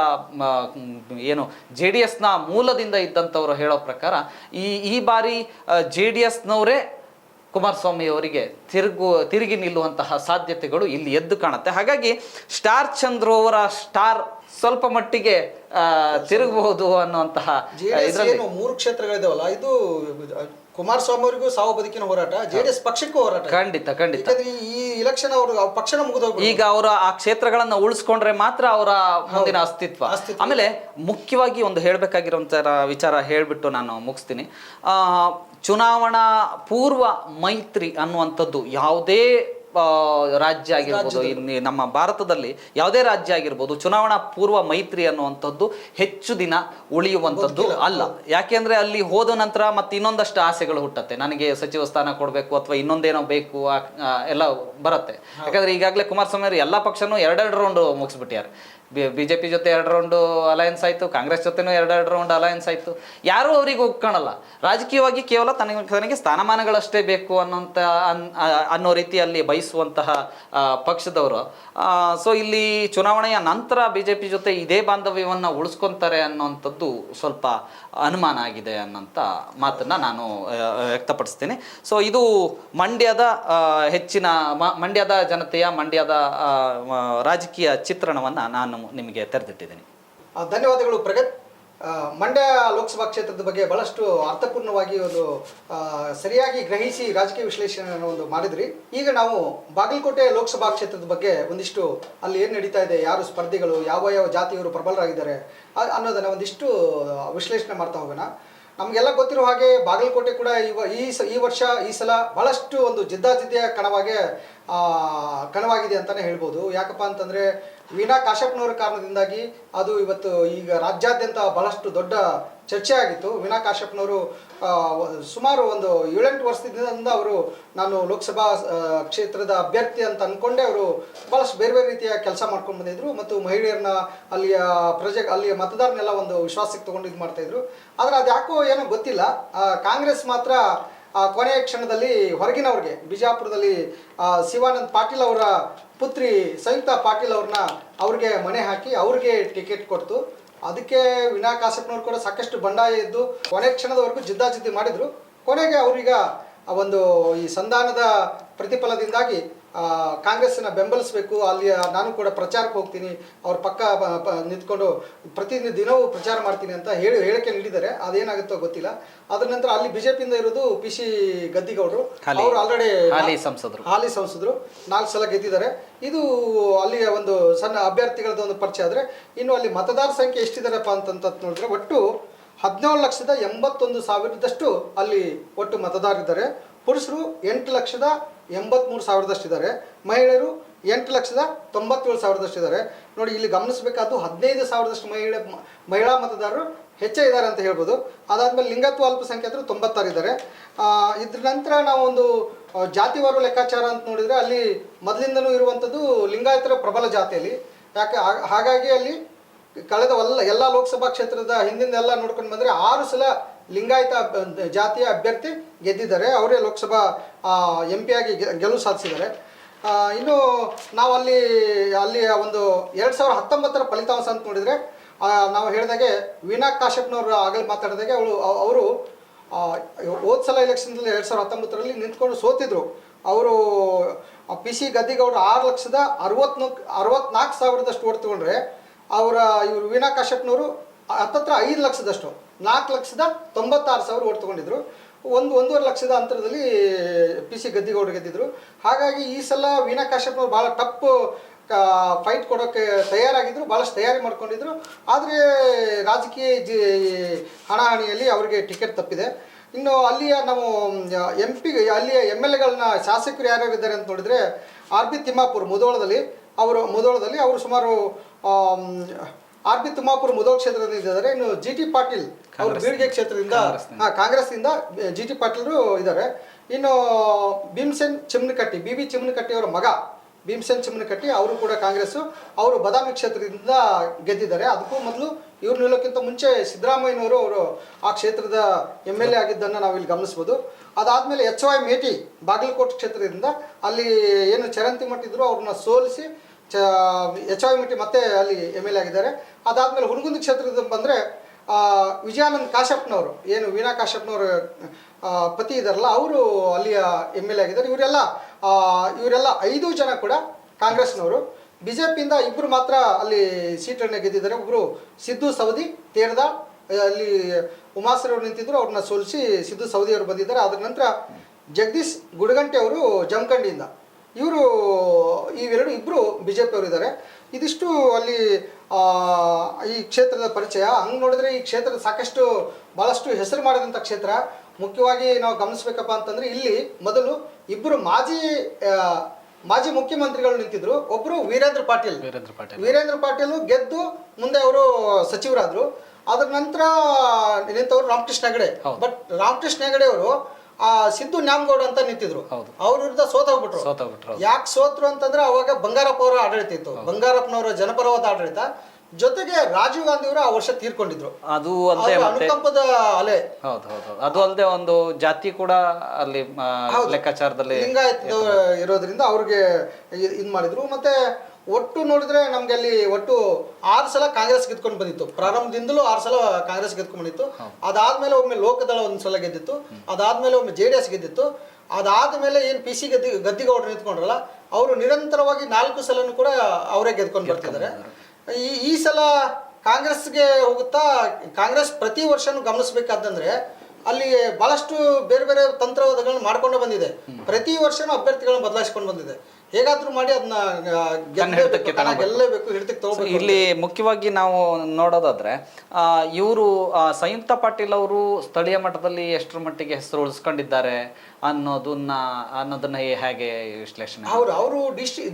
ಏನು ಜೆ ಡಿ ಎಸ್ನ ಮೂಲದಿಂದ ಇದ್ದಂಥವ್ರು ಹೇಳೋ ಪ್ರಕಾರ ಈ ಈ ಬಾರಿ ಜೆ ಡಿ ಎಸ್ನವರೇ ಕುಮಾರಸ್ವಾಮಿ ಅವರಿಗೆ ತಿರುಗು ತಿರುಗಿ ನಿಲ್ಲುವಂತಹ ಸಾಧ್ಯತೆಗಳು ಇಲ್ಲಿ ಎದ್ದು ಕಾಣುತ್ತೆ. ಹಾಗಾಗಿ ಸ್ಟಾರ್ ಚಂದ್ರ ಅವರ ಸ್ಟಾರ್ ಸ್ವಲ್ಪ ಮಟ್ಟಿಗೆ ತಿರುಗಬಹುದು ಅನ್ನುವಂತಹ ಮೂರು ಕ್ಷೇತ್ರಗಳಿದಾವಲ್ಲ ಇದು ಕುಮಾರಸ್ವಾಮಿ ಅವರಿಗೂ ಸಾವು ಬದುಕಿನ ಹೋರಾಟ ಜೆಡಿಎಸ್ ಪಕ್ಷಕ್ಕೂ ಹೋರಾಟ. ಖಂಡಿತ ಖಂಡಿತ. ಈ ಇಲೆಕ್ಷನ್ ಅವರು ಪಕ್ಷ ಪಕ್ಷನ ಮುಗಿದೋಗ್ಬಿಡು ಈಗ ಅವರ ಆ ಕ್ಷೇತ್ರಗಳನ್ನ ಉಳಿಸ್ಕೊಂಡ್ರೆ ಮಾತ್ರ ಅವರ ಮುಂದಿನ ಅಸ್ತಿತ್ವ. ಅಸ್ತಿತ್ವ. ಆಮೇಲೆ ಮುಖ್ಯವಾಗಿ ಒಂದು ಹೇಳ್ಬೇಕಾಗಿರುವಂತ ವಿಚಾರ ಹೇಳ್ಬಿಟ್ಟು ನಾನು ಮುಗಿಸ್ತೀನಿ. ಆ, ಚುನಾವಣಾ ಪೂರ್ವ ಮೈತ್ರಿ ಅನ್ನುವಂಥದ್ದು ಯಾವುದೇ ಆ, ರಾಜ್ಯ ಆಗಿರ್ಬೋದು ಇಲ್ಲಿ ನಮ್ಮ ಭಾರತದಲ್ಲಿ ಯಾವುದೇ ರಾಜ್ಯ ಆಗಿರ್ಬೋದು ಚುನಾವಣಾ ಪೂರ್ವ ಮೈತ್ರಿ ಅನ್ನುವಂಥದ್ದು ಹೆಚ್ಚು ದಿನ ಉಳಿಯುವಂಥದ್ದು ಅಲ್ಲ. ಯಾಕೆಂದ್ರೆ ಅಲ್ಲಿ ಹೋದ ನಂತರ ಮತ್ತೆ ಇನ್ನೊಂದಷ್ಟು ಆಸೆಗಳು ಹುಟ್ಟತ್ತೆ. ನನಗೆ ಸಚಿವ ಸ್ಥಾನ ಕೊಡಬೇಕು ಅಥವಾ ಇನ್ನೊಂದೇನೋ ಬೇಕು ಎಲ್ಲ ಬರುತ್ತೆ. ಯಾಕಂದ್ರೆ ಈಗಾಗಲೇ ಕುಮಾರಸ್ವಾಮಿ ಅವರು ಎಲ್ಲ ಪಕ್ಷನೂ ಎರಡೆರಡು ರೌಂಡ್ ಮುಗಿಸ್ಬಿಟ್ಟಾರೆ ಬಿಜೆಪಿ ಜೊತೆ ಎರಡು ರೌಂಡು ಅಲಯನ್ಸ್ ಆಯ್ತು, ಕಾಂಗ್ರೆಸ್ ಜೊತೆನೂ ಎರಡೆರಡು ರೌಂಡ್ ಅಲಯನ್ಸ್ ಆಯ್ತು. ಯಾರೂ ಅವ್ರಿಗೆ ಒಪ್ಕೊಳ್ಳಲ್ಲ ರಾಜಕೀಯವಾಗಿ ಕೇವಲ ತನಗೆ ತನಗೆ ಸ್ಥಾನಮಾನಗಳಷ್ಟೇ ಬೇಕು ಅನ್ನೋಂಥ ಅನ್- ಅನ್ನೋ ರೀತಿಯಲ್ಲಿ ಬಯಸುವಂತಹ ಪಕ್ಷದವರು. ಸೊ ಇಲ್ಲಿ ಚುನಾವಣೆಯ ನಂತರ ಬಿಜೆಪಿ ಜೊತೆ ಇದೇ ಬಾಂಧವ್ಯವನ್ನು ಉಳಿಸ್ಕೊತಾರೆ ಅನ್ನೋವಂಥದ್ದು ಸ್ವಲ್ಪ ಅನುಮಾನ ಆಗಿದೆ ಅನ್ನೋಂಥ ಮಾತನ್ನ ನಾನು ವ್ಯಕ್ತಪಡಿಸ್ತೇನೆ. ಸೊ ಇದು ಮಂಡ್ಯದ ಹೆಚ್ಚಿನ ಮಂಡ್ಯದ ಜನತೆಯ, ಮಂಡ್ಯದ ರಾಜಕೀಯ ಚಿತ್ರಣವನ್ನು ನಾನು ನಿಮಗೆ ತೆರೆದಿಟ್ಟಿದ್ದೀನಿ. ಧನ್ಯವಾದಗಳು ಪ್ರಗತ್. ಮಂಡ್ಯ ಲೋಕಸಭಾ ಕ್ಷೇತ್ರದ ಬಗ್ಗೆ ಬಹಳಷ್ಟು ಅರ್ಥಪೂರ್ಣವಾಗಿ ಒಂದು ಸರಿಯಾಗಿ ಗ್ರಹಿಸಿ ರಾಜಕೀಯ ವಿಶ್ಲೇಷಣೆಯನ್ನು ಒಂದು ಮಾಡಿದ್ರಿ. ಈಗ ನಾವು ಬಾಗಲಕೋಟೆ ಲೋಕಸಭಾ ಕ್ಷೇತ್ರದ ಬಗ್ಗೆ ಒಂದಿಷ್ಟು ಅಲ್ಲಿ ಏನು ನಡೀತಾ ಇದೆ, ಯಾರು ಸ್ಪರ್ಧಿಗಳು, ಯಾವ ಯಾವ ಜಾತಿಯವರು ಪ್ರಬಲರಾಗಿದ್ದಾರೆ ಅನ್ನೋದನ್ನು ಒಂದಿಷ್ಟು ವಿಶ್ಲೇಷಣೆ ಮಾಡ್ತಾ ಹೋಗೋಣ. ನಮಗೆಲ್ಲ ಗೊತ್ತಿರೋ ಹಾಗೆ ಬಾಗಲಕೋಟೆ ಕೂಡ ಇವ ಈ ಸ, ಈ ವರ್ಷ, ಈ ಸಲ ಬಹಳಷ್ಟು ಒಂದು ಜಿದ್ದಾಜಿದ್ದಿಯ ಕಣವಾಗೆ ಕಣವಾಗಿದೆ ಅಂತಲೇ ಹೇಳ್ಬೋದು. ಯಾಕಪ್ಪ ಅಂತಂದರೆ ವೀಣಾ ಕಾಶ್ಯಪ್ನವರ ಕಾರಣದಿಂದಾಗಿ ಅದು ಇವತ್ತು ಈಗ ರಾಜ್ಯಾದ್ಯಂತ ಬಹಳಷ್ಟು ದೊಡ್ಡ ಚರ್ಚೆ ಆಗಿತ್ತು ವೀನಾ ಕಾಶ್ಯಪ್ನವರು ಸುಮಾರು ಒಂದು ಏಳೆಂಟು ವರ್ಷದಿಂದ ಅವರು ನಾನು ಲೋಕಸಭಾ ಕ್ಷೇತ್ರದ ಅಭ್ಯರ್ಥಿ ಅಂತ ಅಂದ್ಕೊಂಡೇ ಅವರು ಭಾಳಷ್ಟು ಬೇರೆ ಬೇರೆ ರೀತಿಯ ಕೆಲಸ ಮಾಡ್ಕೊಂಡು ಬಂದಿದ್ದರು ಮತ್ತು ಮಹಿಳೆಯರನ್ನ ಅಲ್ಲಿಯ ಪ್ರಜೆ, ಅಲ್ಲಿಯ ಮತದಾರನೆಲ್ಲ ಒಂದು ವಿಶ್ವಾಸಕ್ಕೆ ತಗೊಂಡು ಇದು ಮಾಡ್ತಾಯಿದ್ರು ಆದರೆ ಅದು ಯಾಕೋ ಏನೋ ಗೊತ್ತಿಲ್ಲ. ಕಾಂಗ್ರೆಸ್ ಮಾತ್ರ ಕೊನೆಯ ಕ್ಷಣದಲ್ಲಿ ಹೊರಗಿನವ್ರಿಗೆ, ಬಿಜಾಪುರದಲ್ಲಿ ಶಿವಾನಂದ್ ಪಾಟೀಲ್ ಅವರ ಪುತ್ರಿ ಸಂಯುಕ್ತಾ ಪಾಟೀಲ್ ಅವ್ರನ್ನ ಅವ್ರಿಗೆ ಮನೆ ಹಾಕಿ ಅವ್ರಿಗೆ ಟಿಕೆಟ್ ಕೊಡ್ತು. ಅದಕ್ಕೆ ವಿನಾ ಕಾಸಪ್ನವ್ರು ಕೂಡ ಸಾಕಷ್ಟು ಬಂಡಾಯ ಇದ್ದು ಕೊನೆ ಕ್ಷಣದವರೆಗೂ ಜಿದ್ದಾಜಿದ್ದಿ ಮಾಡಿದ್ರು. ಕೊನೆಗೆ ಅವರೀಗ ಆ ಒಂದು ಈ ಸಂಧಾನದ ಪ್ರತಿಫಲದಿಂದಾಗಿ ಕಾಂಗ್ರೆಸ್ಸನ್ನ ಬೆಂಬಲಿಸಬೇಕು ಅಲ್ಲಿ ನಾನು ಕೂಡ ಪ್ರಚಾರಕ್ಕೆ ಹೋಗ್ತೀನಿ ಅವ್ರ ಪಕ್ಕ ನಿಂತ್ಕೊಂಡು ಪ್ರತಿದಿನ ದಿನವೂ ಪ್ರಚಾರ ಮಾಡ್ತೀನಿ ಅಂತ ಹೇಳಿ ಹೇಳಿಕೆ ನೀಡಿದ್ದಾರೆ. ಅದೇನಾಗುತ್ತೋ ಗೊತ್ತಿಲ್ಲ. ಅದ್ರ ನಂತರ ಅಲ್ಲಿ ಬಿಜೆಪಿಯಿಂದ ಇರೋದು ಪಿ ಸಿ ಗದ್ದಿಗೌಡರು. ಅವರು ಆಲ್ರೆಡಿ ಹಾಲಿ ಸಂಸದರು. ಹಾಲಿ ಸಂಸದರು. ನಾಲ್ಕು ಸಲ ಗೆದ್ದಿದ್ದಾರೆ. ಇದು ಅಲ್ಲಿಯ ಒಂದು ಸಣ್ಣ ಅಭ್ಯರ್ಥಿಗಳದ್ದು ಒಂದು ಪರಿಚಯ ಆದರೆ ಇನ್ನು ಅಲ್ಲಿ ಮತದಾರ ಸಂಖ್ಯೆ ಎಷ್ಟಿದ್ದಾರಪ್ಪ ಅಂತಂತ ನೋಡಿದ್ರೆ ಒಟ್ಟು ಹದಿನೇಳು ಲಕ್ಷದ ಎಂಬತ್ತೊಂದು ಸಾವಿರದಷ್ಟು ಅಲ್ಲಿ ಒಟ್ಟು ಮತದಾರರಿದ್ದಾರೆ. ಪುರುಷರು ಎಂಟು ಲಕ್ಷದ ಎಂಬತ್ಮೂರು ಸಾವಿರದಷ್ಟಿದ್ದಾರೆ. ಮಹಿಳೆಯರು ಎಂಟು ಲಕ್ಷದ ತೊಂಬತ್ತೇಳು ಸಾವಿರದಷ್ಟಿದ್ದಾರೆ. ನೋಡಿ, ಇಲ್ಲಿ ಗಮನಿಸಬೇಕಾದ್ದು ಹದಿನೈದು ಸಾವಿರದಷ್ಟು ಮಹಿಳೆ ಮಹಿಳಾ ಮತದಾರರು ಹೆಚ್ಚೇ ಇದ್ದಾರೆ ಅಂತ ಹೇಳ್ಬೋದು. ಅದಾದಮೇಲೆ ಲಿಂಗತ್ವ ಅಲ್ಪಸಂಖ್ಯಾತರು ತೊಂಬತ್ತಾರು ಇದ್ದಾರೆ. ಇದ್ರ ನಂತರ ನಾವು ಒಂದು ಜಾತಿವಾರು ಲೆಕ್ಕಾಚಾರ ಅಂತ ನೋಡಿದರೆ ಅಲ್ಲಿ ಮೊದಲಿಂದಲೂ ಇರುವಂಥದ್ದು ಲಿಂಗಾಯತರ ಪ್ರಬಲ ಜಾತಿಯಲ್ಲಿ. ಯಾಕೆ ಹಾಗಾಗಿ ಅಲ್ಲಿ ಕಳೆದ ಎಲ್ಲ ಎಲ್ಲ ಲೋಕಸಭಾ ಕ್ಷೇತ್ರದ ಹಿಂದಿಂದೆಲ್ಲ ನೋಡ್ಕೊಂಡು ಬಂದರೆ ಆರು ಸಲ ಲಿಂಗಾಯತ ಜಾತಿಯ ಅಭ್ಯರ್ಥಿ ಗೆದ್ದಿದ್ದಾರೆ. ಅವರೇ ಲೋಕಸಭಾ ಎಂ ಆಗಿ ಗೆಲುವು ಸಾಧಿಸಿದ್ದಾರೆ. ಇನ್ನು ನಾವು ಅಲ್ಲಿ ಅಲ್ಲಿ ಒಂದು ಎರಡು ಸಾವಿರದ ಹತ್ತೊಂಬತ್ತರ ಫಲಿತಾಂಶ ಅಂತ ನೋಡಿದರೆ ನಾವು ಹೇಳಿದಾಗೆ ವೀಣಾ ಕಾಶ್ಯಪ್ನವರು ಆಗಲಿ ಮಾತಾಡಿದಾಗೆ ಅವಳು ಅವರು ಹೋದ ಸಲ ಎಲೆಕ್ಷನ್ದಲ್ಲಿ ಎರಡು ಸಾವಿರದ ಹತ್ತೊಂಬತ್ತರಲ್ಲಿ ನಿಂತ್ಕೊಂಡು ಸೋತಿದ್ರು. ಅವರು ಪಿ ಸಿ ಗದ್ದಿಗೌಡರು ಆರು ಲಕ್ಷದ ಅರವತ್ನಾಲ್ಕು ಅರವತ್ನಾಲ್ಕು ಸಾವಿರದಷ್ಟು ಓಟ್ ತಗೊಂಡ್ರೆ, ಅವರ ಇವರು ವೀಣಾ ಕಾಶ್ಯಪ್ನವರು ಹತ್ತತ್ರ ಐದು ಲಕ್ಷದಷ್ಟು. ನಾಲ್ಕು ಲಕ್ಷದ ತೊಂಬತ್ತಾರು ಸಾವಿರ ಓಟ್ ತೊಗೊಂಡಿದ್ರು. ಒಂದು, ಒಂದೂವರೆ ಲಕ್ಷದ ಅಂತರದಲ್ಲಿ ಪಿ ಸಿ ಗದ್ದಿಗೌಡರು ಗೆದ್ದಿದ್ರು. ಹಾಗಾಗಿ ಈ ಸಲ ವೀಣಾ ಕಾಶ್ಯಪ್ನವ್ರು ಭಾಳ ಟಪ್ ಫೈಟ್ ಕೊಡೋಕ್ಕೆ ತಯಾರಾಗಿದ್ದರು ಭಾಳಷ್ಟು ತಯಾರಿ ಮಾಡ್ಕೊಂಡಿದ್ರು. ಆದರೆ ರಾಜಕೀಯ ಜಿ, ಹಣಾಹಣಿಯಲ್ಲಿ ಅವರಿಗೆ ಟಿಕೆಟ್ ತಪ್ಪಿದೆ. ಇನ್ನು ಅಲ್ಲಿಯ ನಾವು, ಎಂ ಪಿ, ಅಲ್ಲಿಯ ಎಂ ಎಲ್ ಎಗಳನ್ನ ಶಾಸಕರು ಯಾರ್ಯಾರು ಇದ್ದಾರೆ ಅಂತ ನೋಡಿದರೆ ಆರ್ ಬಿ ತಿಮ್ಮಾಪುರ್ ಮುದೋಳದಲ್ಲಿ, ಅವರು ಮುದೋಳದಲ್ಲಿ ಅವರು ಸುಮಾರು ಆರ್ ಬಿ ತುಮಾಪುರ ಮುದೋ ಕ್ಷೇತ್ರದಿಂದ ಇದ್ದಾರೆ. ಇನ್ನು ಜಿ ಟಿ ಪಾಟೀಲ್ ಅವರು ಬೀಳ್ಗೆ ಕ್ಷೇತ್ರದಿಂದ ಕಾಂಗ್ರೆಸ್ನಿಂದ. ಹಾಂ ಕಾಂಗ್ರೆಸ್ನಿಂದ ಜಿ ಟಿ ಪಾಟೀಲ್ರು ಇದ್ದಾರೆ. ಇನ್ನು ಭೀಮಸೇನ್ ಚಿಮ್ನಕಟ್ಟಿ ಬಿ ಬಿ ಚಿಮ್ನಕಟ್ಟಿ ಅವರ ಮಗ ಭೀಮಸೇನ್ ಚಿಮ್ನಕಟ್ಟಿ ಅವರು ಕೂಡ ಕಾಂಗ್ರೆಸ್ಸು. ಅವರು ಬದಾಮಿ ಕ್ಷೇತ್ರದಿಂದ ಗೆದ್ದಿದ್ದಾರೆ. ಅದಕ್ಕೂ ಮೊದಲು ಇವ್ರು ನಿಲ್ಲೋಕ್ಕಿಂತ ಮುಂಚೆ ಸಿದ್ದರಾಮಯ್ಯನವರು ಅವರು ಆ ಕ್ಷೇತ್ರದ ಎಂ ಎಲ್ ಎ ಆಗಿದ್ದನ್ನು ನಾವು ಇಲ್ಲಿ ಗಮನಿಸ್ಬೋದು. ಅದಾದಮೇಲೆ ಎಚ್ ವೈ ಮೇಟಿ ಬಾಗಲಕೋಟೆ ಕ್ಷೇತ್ರದಿಂದ ಅಲ್ಲಿ ಏನು ಚರಂತಿ ಮಟ್ಟಿದ್ರು ಅವ್ರನ್ನ ಸೋಲಿಸಿ ಚ, ಎಚ್ ಐ ಮಿಟಿ ಮತ್ತೆ ಅಲ್ಲಿ ಎಂ ಎಲ್ ಎ ಆಗಿದ್ದಾರೆ. ಅದಾದಮೇಲೆ ಹುನಗುಂದಿ ಕ್ಷೇತ್ರದಿಂದ ಬಂದರೆ ವಿಜಯಾನಂದ್ ಕಾಶ್ಯಪ್ನವರು, ಏನು ವೀಣಾ ಕಾಶಪ್ಪನವರ ಪತಿ ಇದಾರಲ್ಲ, ಅವರು ಅಲ್ಲಿಯ ಎಂ ಎಲ್ ಎ ಆಗಿದ್ದಾರೆ. ಇವರೆಲ್ಲ ಇವರೆಲ್ಲ ಐದು ಜನ ಕೂಡ ಕಾಂಗ್ರೆಸ್ನವರು. ಬಿ ಜೆ ಪಿಯಿಂದ ಇಬ್ಬರು ಮಾತ್ರ ಅಲ್ಲಿ ಸೀಟನ್ನು ಗೆದ್ದಿದ್ದಾರೆ. ಒಬ್ಬರು ಸಿದ್ದು ಸವದಿ, ತೇರ್ದ, ಅಲ್ಲಿ ಉಮಾಶ್ರೀ ನಿಂತಿದ್ದರು ಅವ್ರನ್ನ ಸೋಲಿಸಿ ಸಿದ್ದು ಸವದಿ ಅವರು ಬಂದಿದ್ದಾರೆ. ಅದರ ನಂತರ ಜಗದೀಶ್ ಗುಡಗಂಟೆ ಅವರು ಜಮಖಂಡಿಯಿಂದ. ಇವರು ಇವೆರಡು ಇಬ್ಬರು ಬಿ ಜೆ ಅವರು ಇದ್ದಾರೆ ಇದಿಷ್ಟು ಅಲ್ಲಿ ಈ ಕ್ಷೇತ್ರದ ಪರಿಚಯ. ಹಂಗೆ ನೋಡಿದ್ರೆ ಈ ಕ್ಷೇತ್ರದ ಸಾಕಷ್ಟು ಭಾಳಷ್ಟು ಹೆಸರು ಮಾಡಿದಂಥ ಕ್ಷೇತ್ರ. ಮುಖ್ಯವಾಗಿ ನಾವು ಗಮನಿಸ್ಬೇಕಪ್ಪ ಅಂತಂದರೆ ಇಲ್ಲಿ ಮೊದಲು ಇಬ್ಬರು ಮಾಜಿ ಮಾಜಿ ಮುಖ್ಯಮಂತ್ರಿಗಳು ನಿಂತಿದ್ರು. ಒಬ್ಬರು ವೀರೇಂದ್ರ ಪಾಟೀಲ್. ವೀರೇಂದ್ರ ಪಾಟೀಲ್. ವೀರೇಂದ್ರ ಪಾಟೀಲ್ ಗೆದ್ದು ಮುಂದೆ ಅವರು ಸಚಿವರಾದರು. ಅದರ ನಂತರ ನಿಂತವರು ರಾಮಕೃಷ್ಣ ಹೆಗಡೆ. ಬಟ್ ರಾಮಕೃಷ್ಣ ಹೆಗಡೆ ಅವರು ಆ ಸಿದ್ದು ನ್ಯಾಮಗೌಡ ಅಂತ ನಿಂತಿದ್ರು. ಅವ್ರ ವಿರುದ್ಧ ಸೋತೋಗ್ಬಿಟ್ರು ಸೋತೋಗ್ಬಿಟ್ರು. ಯಾಕೆ ಸೋತ್ರು ಅಂತಂದ್ರೆ ಅವಾಗ ಬಂಗಾರಪ್ಪ ಅವರ ಆಡಳಿತ ಇತ್ತು. ಬಂಗಾರಪ್ಪನವರ ಜನಪರವಾದ ಆಡಳಿತ. ಜೊತೆಗೆ ರಾಜೀವ್ ಗಾಂಧಿ ಅವರು ಆ ವರ್ಷ ತೀರ್ಕೊಂಡಿದ್ರು. ಅದು ಅಲ್ಲದೆ ಅನುಕಂಪದ ಅಲೆ. ಹೌದು ಹೌದು ಅದು ಅಲ್ಲದೆ ಒಂದು ಜಾತಿ ಕೂಡ ಅಲ್ಲಿ ಲೆಕ್ಕಾಚಾರದಲ್ಲಿ ಲಿಂಗಾಯತ ಇರೋದ್ರಿಂದ ಅವ್ರಿಗೆ ಇದ್ ಮಾಡಿದ್ರು. ಮತ್ತೆ ಒಟ್ಟು ನೋಡಿದ್ರೆ ನಮ್ಗೆ ಅಲ್ಲಿ ಒಟ್ಟು ಆರು ಸಲ ಕಾಂಗ್ರೆಸ್ ಗೆದ್ಕೊಂಡು ಬಂದಿತ್ತು. ಪ್ರಾರಂಭದಿಂದಲೂ ಆರು ಸಲ ಕಾಂಗ್ರೆಸ್ ಗೆದ್ಕೊಂಡು ಬಂದಿತ್ತು. ಅದಾದ್ಮೇಲೆ ಒಮ್ಮೆ ಲೋಕದಳ ಒಂದು ಸಲ ಗೆದ್ದಿತ್ತು. ಅದಾದ್ಮೇಲೆ ಒಮ್ಮೆ ಜೆ ಡಿ ಎಸ್ ಗೆದ್ದಿತ್ತು. ಅದಾದ್ಮೇಲೆ ಏನು ಪಿ ಸಿ ಗದ್ದಿ ಗದ್ದಿಗೌಡರು ನಿಂತ್ಕೊಂಡ್ರಲ್ಲ ಅವರು ನಿರಂತರವಾಗಿ ನಾಲ್ಕು ಸಲನೂ ಕೂಡ ಅವರೇ ಗೆದ್ಕೊಂಡು ಬರ್ತಿದ್ದಾರೆ. ಈ ಈ ಸಲ ಕಾಂಗ್ರೆಸ್ಗೆ ಹೋಗುತ್ತಾ ಕಾಂಗ್ರೆಸ್ ಪ್ರತಿ ವರ್ಷನೂ ಗಮನಿಸಬೇಕಾದಂದ್ರೆ ಅಲ್ಲಿ ಬಹಳಷ್ಟು ಬೇರೆ ಬೇರೆ ತಂತ್ರವಾದಗಳನ್ನ ಮಾಡ್ಕೊಂಡು ಬಂದಿದೆ. ಪ್ರತಿ ವರ್ಷನೂ ಅಭ್ಯರ್ಥಿಗಳನ್ನು ಬದಲಾಯಿಸ್ಕೊಂಡು ಬಂದಿದೆ. ಹೇಗಾದ್ರೂ ಮಾಡಿ ಅದನ್ನ. ಗೆಲ್ಲಬೇಕು ಹಿಡಿತಕ್ಕೆ ತಗೋಬೇಕು ಇಲ್ಲಿ ಮುಖ್ಯವಾಗಿ ನಾವು ನೋಡೋದಾದ್ರೆ ಇವರು ಸಂಯುಕ್ತ ಪಾಟೀಲ್ ಅವರು ಸ್ಥಳೀಯ ಮಟ್ಟದಲ್ಲಿ ಎಷ್ಟರ ಮಟ್ಟಿಗೆ ಹೆಸರು ಉಳಿಸ್ಕೊಂಡಿದ್ದಾರೆ ಅನ್ನೋದನ್ನ ಅನ್ನೋದನ್ನ ಹೇಗೆ ವಿಶ್ಲೇಷಣೆ ಅವರು ಅವರು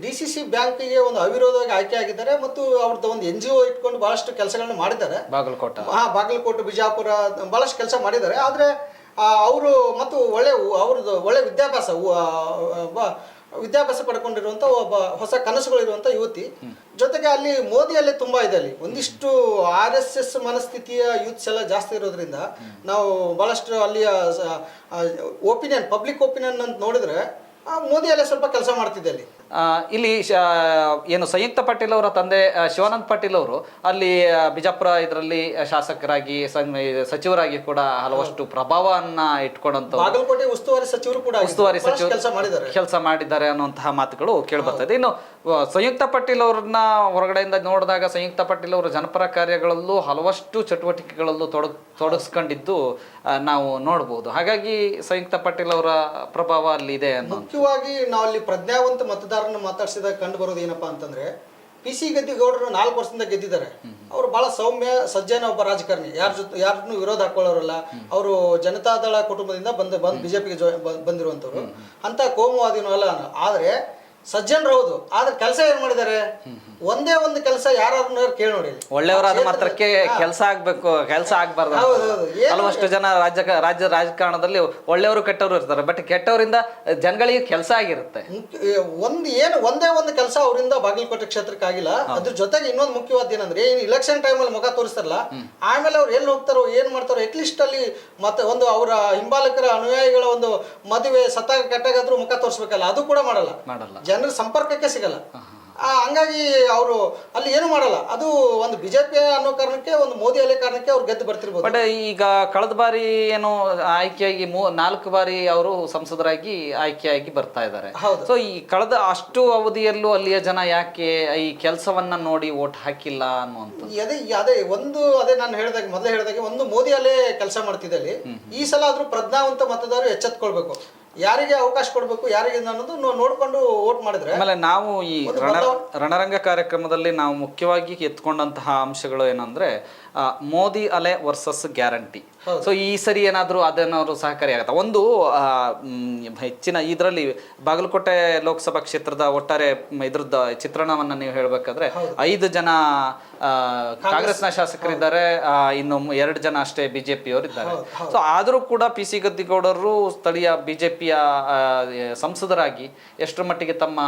ಡಿ ಸಿ ಸಿ ಬ್ಯಾಂಕಿಗೆ ಒಂದು ಅವಿರೋಧವಾಗಿ ಆಯ್ಕೆ ಆಗಿದ್ದಾರೆ ಮತ್ತು ಅವ್ರದ್ದು ಒಂದು ಎನ್ ಜಿ ಒ ಇಟ್ಕೊಂಡು ಬಹಳಷ್ಟು ಕೆಲಸಗಳನ್ನ ಮಾಡಿದ್ದಾರೆ. ಬಾಗಲಕೋಟೆ. ಹಾ ಬಾಗಲಕೋಟೆ ಬಿಜಾಪುರ ಬಹಳಷ್ಟು ಕೆಲಸ ಮಾಡಿದ್ದಾರೆ. ಆದರೆ ಅವರು ಮತ್ತು ಒಳ್ಳೆ ಅವ್ರದ್ದು ಒಳ್ಳೆ ವಿದ್ಯಾಭ್ಯಾಸ ವಿದ್ಯಾಭ್ಯಾಸ ಪಡ್ಕೊಂಡಿರುವಂಥ ಒಬ್ಬ ಹೊಸ ಕನಸುಗಳಿರುವಂಥ ಯುವತಿ. ಜೊತೆಗೆ ಅಲ್ಲಿ ಮೋದಿಯಲ್ಲೇ ತುಂಬ ಇದೆ ಅಲ್ಲಿ. ಒಂದಿಷ್ಟು ಆರ್ ಎಸ್ ಎಸ್ ಮನಸ್ಥಿತಿಯ ಯೂತ್ಸ್ ಎಲ್ಲ ಜಾಸ್ತಿ ಇರೋದ್ರಿಂದ ನಾವು ಭಾಳಷ್ಟು ಅಲ್ಲಿಯ ಒಪಿನಿಯನ್, ಪಬ್ಲಿಕ್ ಒಪಿನಿಯನ್ ಅಂತ ನೋಡಿದ್ರೆ ಮೋದಿಯಲ್ಲೇ ಸ್ವಲ್ಪ ಕೆಲಸ ಮಾಡ್ತಿದ್ದೆ ಅಲ್ಲಿ. ಇಲ್ಲಿ ಏನು ಸಂಯುಕ್ತ ಪಾಟೀಲ್ ಅವರ ತಂದೆ ಶಿವಾನಂದ್ ಪಾಟೀಲ್ ಅವರು ಅಲ್ಲಿ ಬಿಜಾಪುರ ಇದರಲ್ಲಿ ಶಾಸಕರಾಗಿ ಸಚಿವರಾಗಿ ಕೂಡ ಹಲವಷ್ಟು ಪ್ರಭಾವವನ್ನ ಇಟ್ಕೊಂಡಂತ ಬಾಗಲಕೋಟೆ ಉಸ್ತುವಾರಿ ಸಚಿವರು ಕೂಡ ಉಸ್ತುವಾರಿ ಸಚಿವರು ಕೆಲಸ ಮಾಡಿದ್ದಾರೆ. ಅನ್ನುವಂತಹ ಮಾತುಗಳು ಕೇಳ್ಬರ್ತದೆ. ಇನ್ನು ಸಂಯುಕ್ತ ಪಾಟೀಲ್ ಅವ್ರನ್ನ ಹೊರಗಡೆಯಿಂದ ನೋಡಿದಾಗ ಸಂಯುಕ್ತ ಪಾಟೀಲ್ ಅವರು ಜನಪರ ಕಾರ್ಯಗಳಲ್ಲೂ ಹಲವಷ್ಟು ಚಟುವಟಿಕೆಗಳಲ್ಲೂ ತೊಡಗ್ ತೊಡಗಿಸ್ಕೊಂಡಿದ್ದು ನಾವು ನೋಡ್ಬೋದು. ಹಾಗಾಗಿ ಸಂಯುಕ್ತ ಪಾಟೀಲ್ ಅವರ ಪ್ರಭಾವ ಅಲ್ಲಿ ಇದೆ ಮುಖ್ಯವಾಗಿ ನಾವು ಅಲ್ಲಿ ಪ್ರಜ್ಞಾವಂತ ಮತದಾರನ ಮಾತಾಡ್ಸಿದಾಗ ಕಂಡು ಬರೋದು ಏನಪ್ಪಾ ಅಂತಂದ್ರೆ ಪಿ ಸಿ ಗದ್ದಿಗೌಡರು ನಾಲ್ಕು ವರ್ಷದಿಂದ ಗೆದ್ದಿದ್ದಾರೆ. ಅವರು ಬಹಳ ಸೌಮ್ಯ ಸಜ್ಜನ ಒಬ್ಬ ರಾಜಕಾರಣಿ. ಯಾರ ಜೊತೆ ಯಾರನ್ನು ವಿರೋಧ ಹಾಕೊಳ್ಳೋರಲ್ಲ ಅವರು ಜನತಾದಳ ಕುಟುಂಬದಿಂದ ಬಂದು ಬಂದು ಬಿಜೆಪಿಗೆ ಬಂದಿರುವಂತವ್ರು ಅಂತ ಕೋಮುವಾದಿನೂ ಅಲ್ಲ ಆದ್ರೆ ಸಜ್ಜನರು ಹೌದು. ಆದ್ರೆ ಕೆಲಸ ಏನ್ ಮಾಡಿದ್ದಾರೆ ಒಂದೇ ಒಂದು ಕೆಲಸ ಯಾರನ್ನ ಕೇಳಿ ನೋಡಿ ಒಳ್ಳೆಯವರಾದ ಕ್ಷೇತ್ರದಲ್ಲಿ- ಮಾತ್ರಕ್ಕೆ ಕೆಲಸ ಆಗ್ಬೇಕು ಕೆಲಸ ಆಗ್ಬಾರ್ದು ಹಲವಷ್ಟು ಜನ ರಾಜ್ಯ ರಾಜ್ಯ ರಾಜಕಾರಣದಲ್ಲಿ ಒಳ್ಳೆಯವರು ಕೆಟ್ಟವರು ಇರ್ತಾರೆ. ಬಟ್ ಕೆಟ್ಟವರಿಂದ ಜನಗಳಿಗೆ ಕೆಲಸ ಆಗಿರುತ್ತೆ. ಒಂದು ಏನು ಒಂದೇ ಒಂದು ಕೆಲಸ ಅವರಿಂದ ಬಾಗಲಕೋಟೆ ಕ್ಷೇತ್ರಕ್ಕೆ ಆಗಿಲ್ಲ. ಅದ್ರ ಜೊತೆಗೆ ಇನ್ನೊಂದು ಮುಖ್ಯವಾದ ಏನಂದ್ರೆ ಏನು ಇಲೆಕ್ಷನ್ ಅಲ್ಲಿ ಮುಖ ತೋರಿಸ್ತಾರಲ್ಲ ಆಮೇಲೆ ಅವ್ರು ಎಲ್ಲಿ ಹೋಗ್ತಾರೋ ಏನ್ ಮಾಡ್ತಾರೋ ಅಟ್ಲೀಸ್ಟ್ ಅಲ್ಲಿ ಮತ್ತೆ ಒಂದು ಅವರ ಹಿಂಬಾಲಕರ ಅನುಯಾಯಿಗಳ ಒಂದು ಮದುವೆ ಸತ್ತಾಗ ಕೆಟ್ಟಾಗಾದ್ರೂ ಮುಖ ತೋರಿಸ್ಬೇಕಲ್ಲ. ಅದು ಕೂಡ ಮಾಡಲ್ಲ. ಮಾಡಲ್ಲ. ಜನರ ಸಂಪರ್ಕಕ್ಕೆ ಸಿಗಲ್ಲ. ಆ, ಹಂಗಾಗಿ ಅವರು ಅಲ್ಲಿ ಏನು ಮಾಡಲ್ಲ. ಅದು ಒಂದು ಬಿಜೆಪಿ ಅನ್ನೋ ಕಾರಣಕ್ಕೆ ಒಂದು ಮೋದಿ ಅಲೆ ಕಾರಣಕ್ಕೆ ಅವ್ರು ಗೆದ್ದು ಬರ್ತಿರ್ಬೋದು. ಬಟ್ ಈಗ ಕಳೆದ ಬಾರಿ ಏನು ಆಯ್ಕೆಯಾಗಿ ಮೂ ನಾಲ್ಕು ಬಾರಿ ಅವರು ಸಂಸದರಾಗಿ ಆಯ್ಕೆಯಾಗಿ ಬರ್ತಾ ಇದ್ದಾರೆ. ಹೌದು. ಸೊ ಈ ಕಳೆದ ಅಷ್ಟು ಅವಧಿಯಲ್ಲೂ ಅಲ್ಲಿಯ ಜನ ಯಾಕೆ ಈ ಕೆಲಸವನ್ನ ನೋಡಿ ಓಟ್ ಹಾಕಿಲ್ಲ ಅನ್ನುವಂತ ಅದೇ ಅದೇ ಒಂದು ಅದೇ ನಾನು ಹೇಳಿದಾಗ ಮೊದಲೇ ಹೇಳಿದಾಗ ಒಂದು ಮೋದಿ ಅಲೆ ಕೆಲಸ ಮಾಡ್ತಿದ್ದಲ್ಲಿ ಈ ಸಲ ಆದ್ರೂ ಪ್ರಜ್ಞಾವಂತ ಮತದಾರರು ಎಚ್ಚೆತ್ಕೊಳ್ಬೇಕು. ಯಾರಿಗೆ ಅವಕಾಶ ಕೊಡಬೇಕು ಯಾರಿಗೆ ಅನ್ನೋದು ನೋಡ್ಕೊಂಡು ವೋಟ್ ಮಾಡಿದ್ರೆ ಆಮೇಲೆ ನಾವು ಈ ರಣ ರಣರಂಗ ಕಾರ್ಯಕ್ರಮದಲ್ಲಿ ನಾವು ಮುಖ್ಯವಾಗಿ ಎತ್ಕೊಂಡಂತಹ ಅಂಶಗಳು ಏನಂದ್ರೆ ಮೋದಿ ಅಲೆ ವರ್ಸಸ್ ಗ್ಯಾರಂಟಿ. ಸೊ ಈ ಸರಿ ಏನಾದರೂ ಅದನ್ನು ಸಹಕಾರಿ ಆಗುತ್ತೆ? ಒಂದು ಹೆಚ್ಚಿನ ಇದರಲ್ಲಿ ಬಾಗಲಕೋಟೆ ಲೋಕಸಭಾ ಕ್ಷೇತ್ರದ ಒಟ್ಟಾರೆ ಇದ್ರದ್ದು ಚಿತ್ರಣವನ್ನು ನೀವು ಹೇಳಬೇಕಾದ್ರೆ ಐದು ಜನ ಕಾಂಗ್ರೆಸ್ನ ಶಾಸಕರಿದ್ದಾರೆ ಇನ್ನು ಎರಡು ಜನ ಅಷ್ಟೇ ಬಿಜೆಪಿಯವರು ಇದ್ದಾರೆ. ಸೊ ಆದರೂ ಕೂಡ ಪಿ ಸಿ ಗದ್ದಿಗೌಡರು ಸ್ಥಳೀಯ ಬಿಜೆಪಿಯ ಸಂಸದರಾಗಿ ಎಷ್ಟರ ಮಟ್ಟಿಗೆ ತಮ್ಮ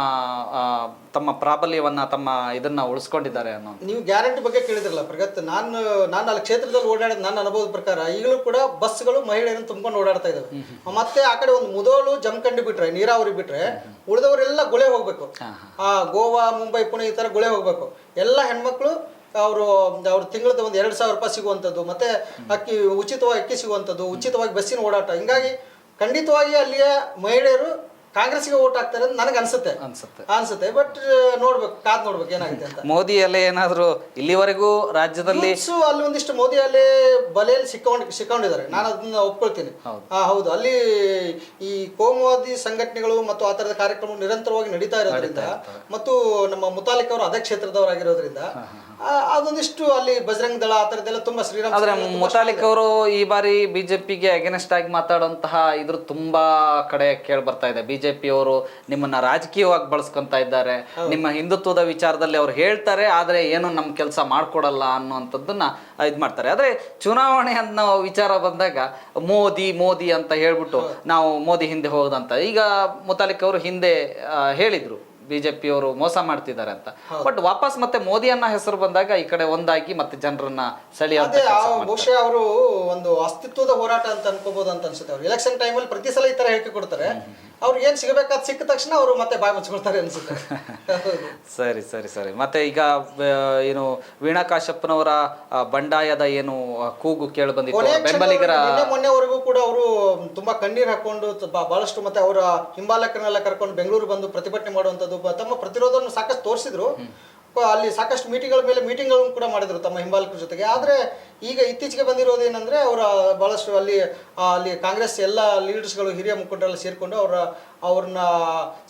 ತಮ್ಮ ಪ್ರಾಬಲ್ಯವನ್ನ ತಮ್ಮ ಇದನ್ನ ಉಳಿಸ್ಕೊಂಡಿದ್ದಾರೆ ಅನ್ನೋ ನೀವು ಗ್ಯಾರಂಟಿ ಬಗ್ಗೆ ಕೇಳಿದ್ರಲ್ಲ ಪ್ರಗತ್ ನಾನು ನಾನು ಅಲ್ಲಿ ಕ್ಷೇತ್ರದಲ್ಲಿ ಓಡಾಡಿದ ನನ್ನ ಅನುಭವದ ಪ್ರಕಾರ ಈಗಲೂ ಕೂಡ ಬಸ್ಗಳು ಮಹಿಳೆಯರನ್ನು ತುಂಬಿಕೊಂಡು ಓಡಾಡ್ತಾ ಇದ್ದಾವೆ ಮತ್ತೆ ಆ ಕಡೆ ಒಂದು ಮುದೋಳು ಜಮಖಂಡಿ ಬಿಟ್ರೆ ನೀರಾವರಿ ಬಿಟ್ರೆ ಉಳಿದವರೆಲ್ಲ ಗುಳೆ ಹೋಗ್ಬೇಕು. ಆ ಗೋವಾ ಮುಂಬೈ ಪುಣೆ ಈ ತರ ಗುಳೆ ಹೋಗ್ಬೇಕು. ಎಲ್ಲ ಹೆಣ್ಮಕ್ಳು ಅವರು ಅವ್ರ ತಿಂಗಳದ ಒಂದು ಎರಡು ಸಾವಿರ ರೂಪಾಯಿ ಸಿಗುವಂಥದ್ದು ಮತ್ತೆ ಅಕ್ಕಿ ಉಚಿತವಾಗಿ ಅಕ್ಕಿ ಸಿಗುವಂಥದ್ದು ಉಚಿತವಾಗಿ ಬಸ್ಸಿನ ಓಡಾಟ. ಹಿಂಗಾಗಿ ಖಂಡಿತವಾಗಿ ಅಲ್ಲಿಯ ಮಹಿಳೆಯರು ಕಾಂಗ್ರೆಸ್ಗೆ ಓಟ್ ಹಾಕ್ತಾರೆ ಅಂತ ನನಗೆ ಅನ್ಸುತ್ತೆ. ಅನ್ಸುತ್ತೆ. ಅನ್ಸುತ್ತೆ. ಬಟ್ ನೋಡ್ಬೇಕು ಕಾದ್ ನೋಡ್ಬೇಕು ಏನಾಗುತ್ತೆ ಅಂತ. ಮೋದಿ ಅಲೆ ಏನಾದ್ರು ಇಲ್ಲಿವರೆಗೂ ರಾಜ್ಯದಲ್ಲಿ ಯೂತ್ಸು ಅಲ್ಲಿ ಒಂದಿಷ್ಟು ಮೋದಿ ಅಲ್ಲಿ ಬಲೆಯಲ್ಲಿ ಸಿಕ್ಕೊಂಡ್ ಸಿಕ್ಕೊಂಡಿದ್ದಾರೆ. ನಾನು ಅದನ್ನ ಒಪ್ಕೊಳ್ತೀನಿ. ಹಾ ಹೌದು. ಅಲ್ಲಿ ಈ ಕೋಮುವಾದಿ ಸಂಘಟನೆಗಳು ಮತ್ತು ಆ ತರದ ಕಾರ್ಯಕ್ರಮ ನಿರಂತರವಾಗಿ ನಡೀತಾ ಇರೋದ್ರಿಂದ ಮತ್ತು ನಮ್ಮ ಮುತಾಲಿಕ್ ಅವರು ಅದೇ ಕ್ಷೇತ್ರದವರಾಗಿರೋದ್ರಿಂದ ಆ, ಅದೊಂದಿಷ್ಟು ಅಲ್ಲಿ ಬಜರಂಗ್ ದಳ ಆ ಥರದ್ದೆಲ್ಲ ತುಂಬಾ ಶ್ರೀರಾಮ್ ಆದ್ರೆ ಮುತಾಲಿಕ್ ಅವರು ಈ ಬಾರಿ ಬಿಜೆಪಿಗೆ ಅಗೇನೆಸ್ಟ್ ಆಗಿ ಮಾತಾಡುವಂತಹ ಇದ್ರ ತುಂಬಾ ಕಡೆ ಕೇಳಿ ಬರ್ತಾ ಇದೆ. ಬಿಜೆಪಿ ಅವರು ನಿಮ್ಮನ್ನ ರಾಜಕೀಯವಾಗಿ ಬಳಸ್ಕೊಂತ ಇದ್ದಾರೆ. ನಿಮ್ಮ ಹಿಂದುತ್ವದ ವಿಚಾರದಲ್ಲಿ ಅವ್ರು ಹೇಳ್ತಾರೆ ಆದ್ರೆ ಏನು ನಮ್ ಕೆಲಸ ಮಾಡ್ಕೊಡಲ್ಲ ಅನ್ನುವಂಥದ್ದನ್ನ ಇದ್ ಮಾಡ್ತಾರೆ. ಆದ್ರೆ ಚುನಾವಣೆ ಅನ್ನೋ ವಿಚಾರ ಬಂದಾಗ ಮೋದಿ ಮೋದಿ ಅಂತ ಹೇಳ್ಬಿಟ್ಟು ನಾವು ಮೋದಿ ಹಿಂದೆ ಹೋಗೋದಂತ. ಈಗ ಮುತಾಲಿಕ್ ಅವರು ಹಿಂದೆ ಆ, ಹೇಳಿದ್ರು. ಬಿಜೆಪಿ ಅವರು ಮೋಸ ಮಾಡ್ತಿದ್ದಾರೆ ಅಂತ. ಬಟ್ ವಾಪಸ್ ಮತ್ತೆ ಮೋದಿಯನ್ನ ಹೆಸರು ಬಂದಾಗ ಈ ಕಡೆ ಒಂದಾಗಿ ಮತ್ತೆ ಜನರನ್ನ ಅದೇ ಆ ಬಹುಶಃ ಅವರು ಒಂದು ಅಸ್ತಿತ್ವದ ಹೋರಾಟ ಅಂತ ಅನ್ಕೋಬಹುದು ಅಂತ ಅನ್ಸುತ್ತೆ ಅವ್ರು. ಎಲೆಕ್ಷನ್ ಟೈಮಲ್ಲಿ ಪ್ರತಿ ಸಲ ಈ ತರ ಹೇಳ್ಕೊಡ್ತಾರೆ ಕೊಡ್ತಾರೆ. ಅವ್ರಿಗೆ ಏನ್ ಸಿಗಬೇಕಾದ್ ಸಿಕ್ಕ ತಕ್ಷಣ ಅವರು ಮತ್ತೆ ಬಾಯಿ ಮುಚ್ಕೊಳ್ತಾರೆ ಅನ್ಸುತ್ತೆ. ಸರಿ ಸರಿ ಸರಿ. ಮತ್ತೆ ಈಗ ಏನು ವೀಣಾ ಕಾಶಪ್ಪನವರ ಬಂಡಾಯದ ಏನು ಕೂಗು ಕೇಳಿ ಬಂದಿತ್ತು. ಬೆಂಬಲಿಗರ ಮೊನ್ನೆವರೆಗೂ ಕೂಡ ಅವರು ತುಂಬಾ ಕಣ್ಣೀರ್ ಹಾಕೊಂಡು ಬಹಳಷ್ಟು ಮತ್ತೆ ಅವರ ಹಿಂಬಾಲಕರನ್ನೆಲ್ಲ ಕರ್ಕೊಂಡು ಬೆಂಗಳೂರು ಬಂದು ಪ್ರತಿಭಟನೆ ಮಾಡುವಂತದ್ದು ತಮ್ಮ ಪ್ರತಿರೋಧವನ್ನು ಸಾಕಷ್ಟು ತೋರಿಸಿದ್ರು. ಅಲ್ಲಿ ಸಾಕಷ್ಟು ಮೀಟಿಂಗ್ಗಳ ಮೇಲೆ ಮೀಟಿಂಗ್ಗಳನ್ನು ಕೂಡ ಮಾಡಿದ್ರು ತಮ್ಮ ಹಿಂಬಾಲಕರ ಜೊತೆಗೆ. ಆದರೆ ಈಗ ಇತ್ತೀಚೆಗೆ ಬಂದಿರೋದು ಏನಂದ್ರೆ ಅವರ ಭಾಳಷ್ಟು ಅಲ್ಲಿ ಅಲ್ಲಿ ಕಾಂಗ್ರೆಸ್ ಎಲ್ಲ ಲೀಡರ್ಸ್ಗಳು ಹಿರಿಯ ಮುಖಂಡರೆಲ್ಲ ಸೇರಿಕೊಂಡು ಅವರ, ಅವ್ರನ್ನ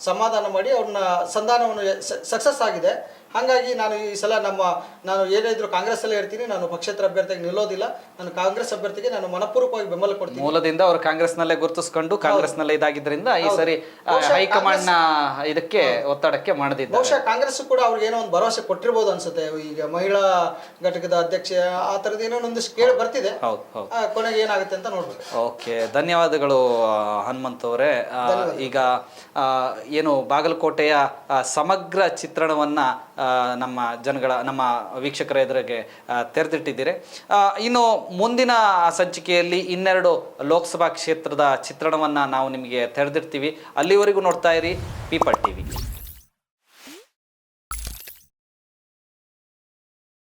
ಸಮಾಧಾನ ಮಾಡಿ ಅವ್ರನ್ನ ಸಂಧಾನವನ್ನು ಸಕ್ಸಸ್ ಆಗಿದೆ. ಹಾಗಾಗಿ ನಾನು ಈ ಸಲ ನಮ್ಮ ನಾನು ಏನೇ ಇದ್ರು ಕಾಂಗ್ರೆಸ್ ಅಲ್ಲೇ ಇರ್ತೀನಿ ನಾನು ಪಕ್ಷೇತರ ಅಭ್ಯರ್ಥಿಗೆ ನಿಲ್ಲೋದಿಲ್ಲ. ನಾನು ಕಾಂಗ್ರೆಸ್ ಅಭ್ಯರ್ಥಿಗೆ ನಾನು ಮನಪೂರ್ವಕವಾಗಿ ಬೆಂಬಲ ಕೊಡ್ತೀನಿ. ಮೂಲದಿಂದ ಅವರು ಕಾಂಗ್ರೆಸ್ನಲ್ಲೇ ಗುರುತಿಸ್ಕೊಂಡು ಕಾಂಗ್ರೆಸ್ನಲ್ಲೇ ಇದಾಗಿದ್ದರಿಂದ ಈ ಸರಿ ಹೈಕಮಾಂಡ್ನ ಇದಕ್ಕೆ ಒತ್ತಡಕ್ಕೆ ಮಾಡಿದ್ರು ಬಹುಶಃ ಕಾಂಗ್ರೆಸ್ ಕೂಡ ಅವ್ರಿಗೆ ಏನೋ ಒಂದು ಭರವಸೆ ಕೊಟ್ಟಿರ್ಬೋದು ಅನ್ಸುತ್ತೆ. ಈಗ ಮಹಿಳಾ ಘಟಕದ ಅಧ್ಯಕ್ಷ ಆ ತರದ ಏನೋ ಒಂದಿಷ್ಟು ಕೇಳಿ ಬರ್ತಿದೆ. ಹೌದು ಹೌದು. ಕೊನೆಗೆ ಏನಾಗುತ್ತೆ ಅಂತ ನೋಡ್ಬೇಕು. ಓಕೆ ಧನ್ಯವಾದಗಳು ಹನುಮಂತ್ ಅವರೇ. ಈಗ ಆ, ಏನು ಬಾಗಲಕೋಟೆಯ ಸಮಗ್ರ ಚಿತ್ರಣವನ್ನ ನಮ್ಮ ಜನಗಳ, ನಮ್ಮ ವೀಕ್ಷಕರ ಎದುರಿಗೆ ತೆರೆದಿಟ್ಟಿದ್ದೀರಿ. ಇನ್ನು ಮುಂದಿನ ಸಂಚಿಕೆಯಲ್ಲಿ ಇನ್ನೆರಡು ಲೋಕಸಭಾ ಕ್ಷೇತ್ರದ ಚಿತ್ರಣವನ್ನು ನಾವು ನಿಮಗೆ ತೆರೆದಿರ್ತೀವಿ ಅಲ್ಲಿವರೆಗೂ ನೋಡ್ತಾ ಇರಿ, ಪೀಪಲ್ ಟಿವಿ.